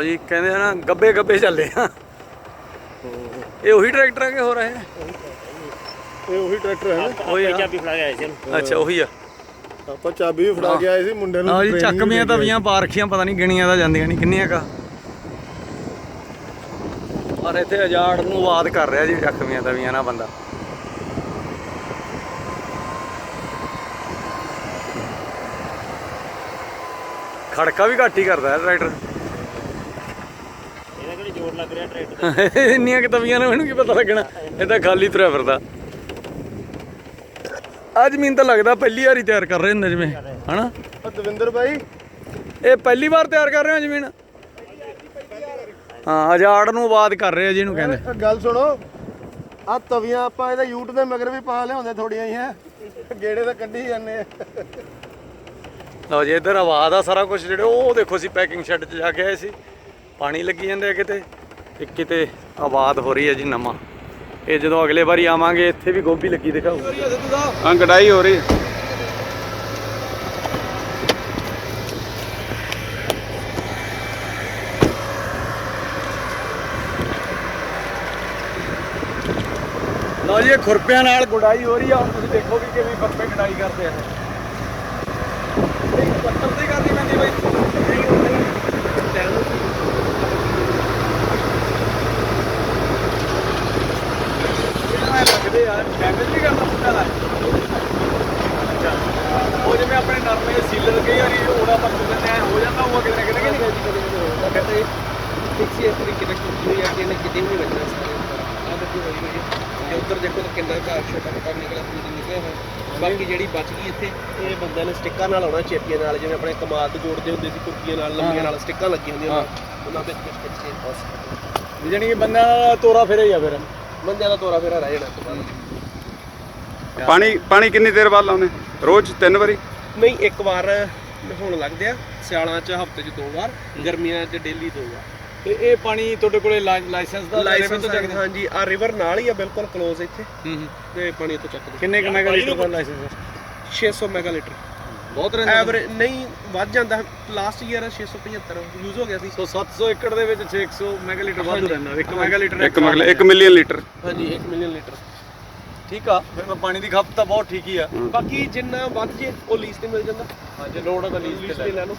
ਲਓ ਜੀ ਕਹਿੰਦੇ ਆ ਨਾ ਗੱਬੇ ਗੱਬੇ ਚੱਲੇ ਆ। ਇਹ ਉਹੀ ਟਰੈਕਟਰ ਆ ਕਿ ਹੋ ਰਹੇ ਇਹ? ਉਹੀ ਟਰੈਕਟਰ ਹੈ ਨਾ। ਉਹੀ ਆ। ਚਾਬੀ ਫੜਾ ਗਿਆ ਸੀ ਅੱਛਾ ਉਹੀ ਆ। ਆਪਾਂ ਚਾਬੀ ਵੀ ਫੜਾ ਕੇ ਆਏ ਸੀ ਮੁੰਡੇ ਨੂੰ ਲਓ ਜੀ ਦੇ ਤਾਂ ਵੀਆਂ ਪਾ ਰੱਖੀਆਂ ਪਤਾ ਨਹੀਂ ਗਿਣੀਆਂ ਤਾਂ ਜਾਂਦੀਆਂ ਨਹੀਂ ਕਿੰਨੀਆਂ ਕਾ। ਪਰ ਇੱਥੇ ਅਜਾੜ ਨੂੰ ਆਵਾਜ਼ ਕਰ ਰਿਹਾ ਜੀ ਚੱਕਵੀਆਂ ਤਾਂ ਵੀਆਂ ਨਾ ਬੰਦਾ। ਖੜਕਾ ਵੀ ਘੱਟ ਹੀ ਕਰਦਾ ਹੈ ਟਰੈਕਟਰ। ਇੰਨੀਆਂ ਕਿਤਵੀਆਂ ਨੇ ਮੈਨੂੰ ਕੀ ਪਤਾ ਲੱਗਣਾ? ਇਹ ਤਾਂ ਖਾਲੀ ਤੁਰਿਆ ਫਿਰਦਾ ਅੱਜ ਮੈਨੂੰ ਤਾਂ ਲੱਗਦਾ ਪਹਿਲੀ ਵਾਰੀ ਤਿਆਰ ਕਰ ਰਹੇ ਹੁੰਦੇ ਜਿਵੇਂ ਹਨਾ? ਦਵਿੰਦਰ ਬਾਈ। ਇਹ ਪਹਿਲੀ ਵਾਰ ਤਿਆਰ ਕਰ ਰਹੇ ਹੋ ਜ਼ਮੀਨ ਹਾਂ ਅਜਾੜ ਨੂੰ ਆਬਾਦ ਕਰ ਰਹੇ ਆ ਜਿਹਨੂੰ ਕਹਿੰਦੇ। ਗੱਲ ਸੁਣੋ। ਆ ਤਵੀਆਂ ਆਪਾਂ ਇਹਦਾ ਯੂਟ ਦੇ ਮਗਰ ਵੀ ਪਾ ਲਿਆਉਂਦੇ ਥੋੜੀਆਂ ਹੀ ਗੇੜੇ ਤਾਂ ਕੱਢੀ ਜਾਂਦੇ ਆ। ਲਓ ਜੀ ਇੱਧਰ ਆਵਾਜ਼ ਆ ਸਾਰਾ ਕੁਝ ਜਿਹੜੇ ਉਹ ਦੇਖੋ ਸੀ ਪੈਕਿੰਗ ਸ਼ੈੱਡ 'ਚ ਜਾ ਕੇ ਆਏ ਸੀ। ਪਾਣੀ ਲੱਗੀ ਜਾਂਦੇ ਆ ਕਿਤੇ। ਤੇ ਕਿਤੇ ਆਬਾਦ ਹੋ ਰਹੀ ਹੈ ਜੀ ਨਵਾਂ। ਇਹ ਜਦੋਂ ਅਗਲੇ ਵਾਰੀ ਆਵਾਂਗੇ ਇੱਥੇ ਵੀ ਗੋਭੀ ਲੱਗੀ ਦਿਖਾਊ ਹਾਂ ਹੋ ਰਹੀ। ਹੈ ਲਓ ਜੀ ਇਹ ਖੁਰਪਿਆਂ ਨਾਲ ਗੁਡਾਈ ਹੋ ਰਹੀ ਆ। ਹੁਣ ਤੁਸੀਂ ਦੇਖੋ ਵੀ ਕਿਵੇਂ ਖੁਰਪੇ ਗੁਡਾਈ ਕਰਦੇ ਆ ਇਹ। ਪੱਤਰ ਤੇ ਕਰਨੀ ਪੈਂਦੀ ਬਾਈ ਇਹ ਲੱਗਦੇ ਆ ਡੈਮੇਜ ਵੀ ਕਰਨਾ ਹੁੰਦਾ ਦਾ ਅੱਛਾ ਉਹ ਜਿਵੇਂ ਆਪਣੇ ਨਰਮੇ ਸੀਲਰ ਕਈ ਵਾਰੀ ਉਹਦਾ ਪਰ ਦਿੰਦੇ ਆ ਹੋ ਜਾਂਦਾ ਉਹ ਕਿਤੇ ਨਾ ਕਿਤੇ ਕਿ ਨਹੀਂ ਕਹਿੰਦੇ ਫਿਕਸ ਇਸ ਤਰੀਕੇ ਨਾਲ ਕੀਤੀ ਹੋਈ ਆ ਕਿ ਇਹਨੇ ਕਿਤੇ ਵੀ ਨਹੀਂ ਵੱਜਣਾ ਸਾਰੇ ਆ ਦੇਖੋ ਹੋਈ ਹੋਈ ਹੈ ਤੇ ਉੱਧਰ ਦੇਖੋ ਤਾਂ ਕਿੰਨਾ ਘਰ ਛੋਟਾ ਮੋਟਾ ਨਿਕਲਿਆ ਫੂਡ ਨਿਕਲਿਆ ਹੋਇਆ। ਬਾਕੀ ਜਿਹੜੀ ਬਚ ਗਈ ਇੱਥੇ ਇਹ ਬੰਦਿਆਂ ਨੇ ਸਟਿੱਕਾਂ ਨਾਲ ਆਉਣਾ ਚੇਪੀਆਂ ਨਾਲ ਜਿਵੇਂ ਆਪਣੇ ਕਮਾਦ ਜੋੜਦੇ ਹੁੰਦੇ ਸੀ ਕੁਰਕੀਆਂ ਨਾਲ ਲੰਮੀਆਂ ਨਾਲ ਸਟਿੱਕਾਂ ਲੱਗੀਆਂ ਹੁੰਦੀਆਂ ਉਹਨਾਂ- ਉਹਨਾਂ ਵਿੱਚ ਖਿੱਚ ਖਿੱਚ ਕੇ ਬਸ। ਵੀ ਜਾਣੀ ਕਿ ਬੰਦਾ ਤੋਰਾ ਫੇਰੇ ਹੀ ਆ ਫਿਰ। ਬੰਦਿਆਂ ਦਾ ਤੋਰਾ ਫੇਰਾ ਰਹਿ ਜਾਣਾ ਪਾਣੀ ਕਿੰਨੀ ਦੇਰ ਬਾਅਦ ਲਾਉਂਦੇ? ਰੋਜ਼ ਤਿੰਨ ਵਾਰੀ? ਨਹੀਂ ਇੱਕ ਵਾਰ ਹੁਣ ਲੱਗਦੇ ਆ। ਸਿਆਲਾਂ 'ਚ ਹਫ਼ਤੇ 'ਚ ਦੋ ਵਾਰ ਗਰਮੀਆਂ 'ਚ ਡੇਲੀ ਦੋ ਵਾਰ। ਤੇ ਇਹ ਪਾਣੀ ਤੁਹਾਡੇ ਕੋਲੇ ਲਾਇਸੈਂਸ ਦਾ ਲਾਇਸੈਂਸ ਤੋਂ ਚੱਕਦੇ ਹਾਂਜੀ ਆ ਰਿਵਰ ਨਾਲ ਹੀ ਆ ਬਿਲਕੁਲ ਕਲੋਜ਼ ਇੱਥੇ। ਹੂੰ ਹੂੰ। ਤੇ ਪਾਣੀ ਇੱਥੋਂ ਚੱਕਦੇ ਕਿੰਨੇ ਕ ਮੈਗਾਲੀਟਰ ਦਾ ਲਾਇਸੈਂਸ 600 ਮੈਗਾਲੀਟਰ ਬਹੁਤ ਰਹਿੰਦਾ ਐਵਰੇਜ ਨਹੀਂ ਵੱਧ ਜਾਂਦਾ। ਲਾਸਟ ਈਅਰ 675 ਯੂਜ਼ ਹੋ ਗਿਆ ਸੀ। ਸੋ 700 ਏਕੜ ਦੇ ਵਿੱਚ 600 ਮੈਗਾਲੀਟਰ ਵਾਧੂ। ਰਹਿੰਦਾ 1 ਮੈਗਾਲੀਟਰ ਇੱਕ ਮਤਲਬ 1 ਮਿਲੀਅਨ ਲੀਟਰ। ਹਾਂਜੀ 1 ਮਿਲੀਅਨ ਲੀਟਰ। ਠੀਕ ਆ ਫਿਰ ਮੈਂ ਪਾਣੀ ਦੀ ਖਪਤ ਤਾਂ ਬਹੁਤ ਠੀਕ ਹੀ ਆ। ਬਾਕੀ ਜਿੰਨਾ ਵੱਧ ਜੇ ਉਹ ਲੀਜ਼ ਤੇ ਮਿਲ ਜਾਂਦਾ। ਹਾਂ, ਜੇ ਲੋੜ ਆ ਤਾਂ ਲੀਜ਼ ਤੇ ਲੈ ਲੈ ਲਓ।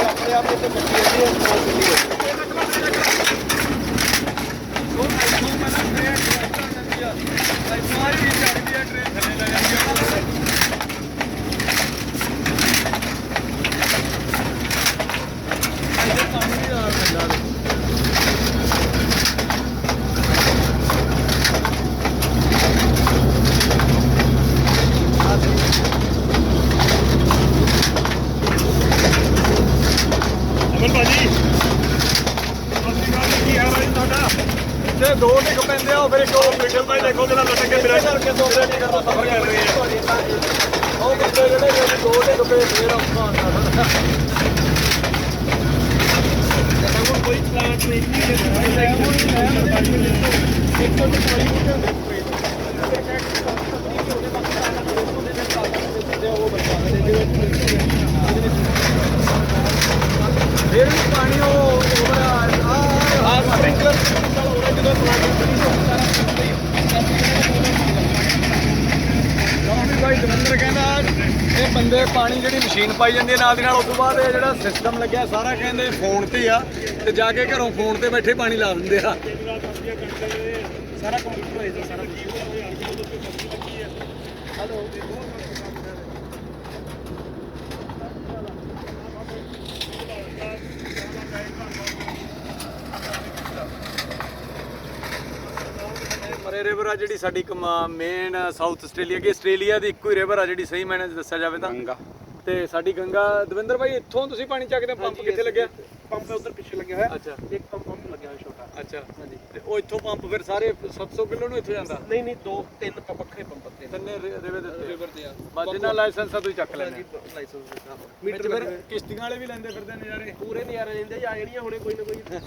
ਆਪਣੇ ਆਪ ਇੱਥੇ ਮੱਛੀ ਹੁੰਦੀ ਹੈ ਸਮਾਲ ਹੁੰਦੀ ਹੈ। ਜੇ ਦੋ ਟਿਕ ਪੈਂਦੇ ਆ ਉਹ ਫਿਰ ਇੱਕ ਉਹ ਮੀਟਰ ਤਾਂ ਦੇਖੋ ਜਿਹੜਾ ਲੱਟ ਕੇ ਮੇਰਾ ਕਰਕੇ ਦੋ ਟਿਕ ਦਾ ਸਫਰ ਕਰ ਰਹੀ ਹੈ ਉਹ ਬੰਦੇ ਜਿਹੜੇ ਦੋ ਟਿਕ ਪਏ ਫੇਰ ਹੁਣ ਕੋਈ ਪਲਾਂਟ ਨਹੀਂ ਫਿਰ ਵੀ ਪਾਣੀ ਉਹ ਉਹਦਾ ਆ ਸਪ੍ਰਿੰਕਲਰ ਭਾਈ ਦਵਿੰਦਰ ਕਹਿੰਦਾ ਇਹ ਬੰਦੇ ਪਾਣੀ ਜਿਹੜੀ ਮਸ਼ੀਨ ਪਾਈ ਜਾਂਦੀ ਹੈ ਨਾਲ ਦੀ ਨਾਲ, ਉਸ ਤੋਂ ਬਾਅਦ ਇਹ ਜਿਹੜਾ ਸਿਸਟਮ ਲੱਗਿਆ, ਸਾਰਾ ਕਹਿੰਦੇ ਫੋਨ ਤੇ ਆ, ਤੇ ਜਾ ਕੇ ਘਰੋਂ ਫੋਨ ਤੇ ਬੈਠੇ ਪਾਣੀ ਲਾ ਦਿੰਦੇ ਆ। ਸਾਰਾ ਕੰਪਿਊਟਰ ਹੋਏਗਾ ਸਾਰਾ ਮਰੇ ਰਿਵਰ ਆ ਜਿਹੜੀ ਸਾਡੀ ਮੇਨ ਸਾਊਥ ਆਸਟ੍ਰੇਲੀਆ ਦੀ ਆਸਟ੍ਰੇਲੀਆ ਦੀ ਇੱਕੋ ਹੀ ਰਿਵਰ ਆ ਜਿਹੜੀ ਸਹੀ ਮੈਨੇ ਦੱਸਿਆ ਜਾਵੇ ਤਾਂ। ਗੰਗਾ। ਤੇ ਸਾਡੀ ਗੰਗਾ ਦਵਿੰਦਰ ਭਾਈ ਇੱਥੋਂ ਤੁਸੀਂ ਪਾਣੀ ਚੱਕਦੇ ਹੋ? ਪੰਪ ਕਿੱਥੇ ਲੱਗਿਆ? ਪੰਪ ਉਧਰ ਪਿੱਛੇ ਲੱਗਿਆ ਹੋਇਆ। ਅੱਛਾ। ਇੱਕ ਪੰਪ ਪੰਪ ਲੱਗਿਆ ਹੋਇਆ ਛੋਟਾ। ਅੱਛਾ। ਤੇ ਉਹ ਇੱਥੋਂ ਪੰਪ ਫਿਰ ਸਾਰੇ 700 ਕਿਲੋ ਨੂੰ ਇੱਥੇ ਜਾਂਦਾ? ਨਹੀਂ ਨਹੀਂ ਦੋ ਤਿੰਨ ਪੰਪ ਵੱਖਰੇ ਪੰਪ ਤੇ ਤਿੰਨੇ ਰਿਵੇ ਦੇ ਰਿਵਰ ਤੇ ਆ। ਬਸ ਜਿੰਨਾ ਲਾਇਸੈਂਸ ਆ ਤੁਸੀਂ ਚੱਕ ਲੈਣੇ ਲਾਇਸੈਂਸ ਦੇ ਮੀਟਰ ਫਿਰ ਫਿਰ ਕਿਸ਼ਤੀਆਂ ਵਾਲੇ ਵੀ ਲੈਂਦੇ ਫਿਰਦੇ ਨਜ਼ਾਰੇ। ਪੂਰੇ ਨਜ਼ਾਰੇ ਲੈਂਦੇ ਆ ਜਿਹੜੀਆਂ ਹੁਣੇ ਕੋਈ ਨਾ ਕੋਈ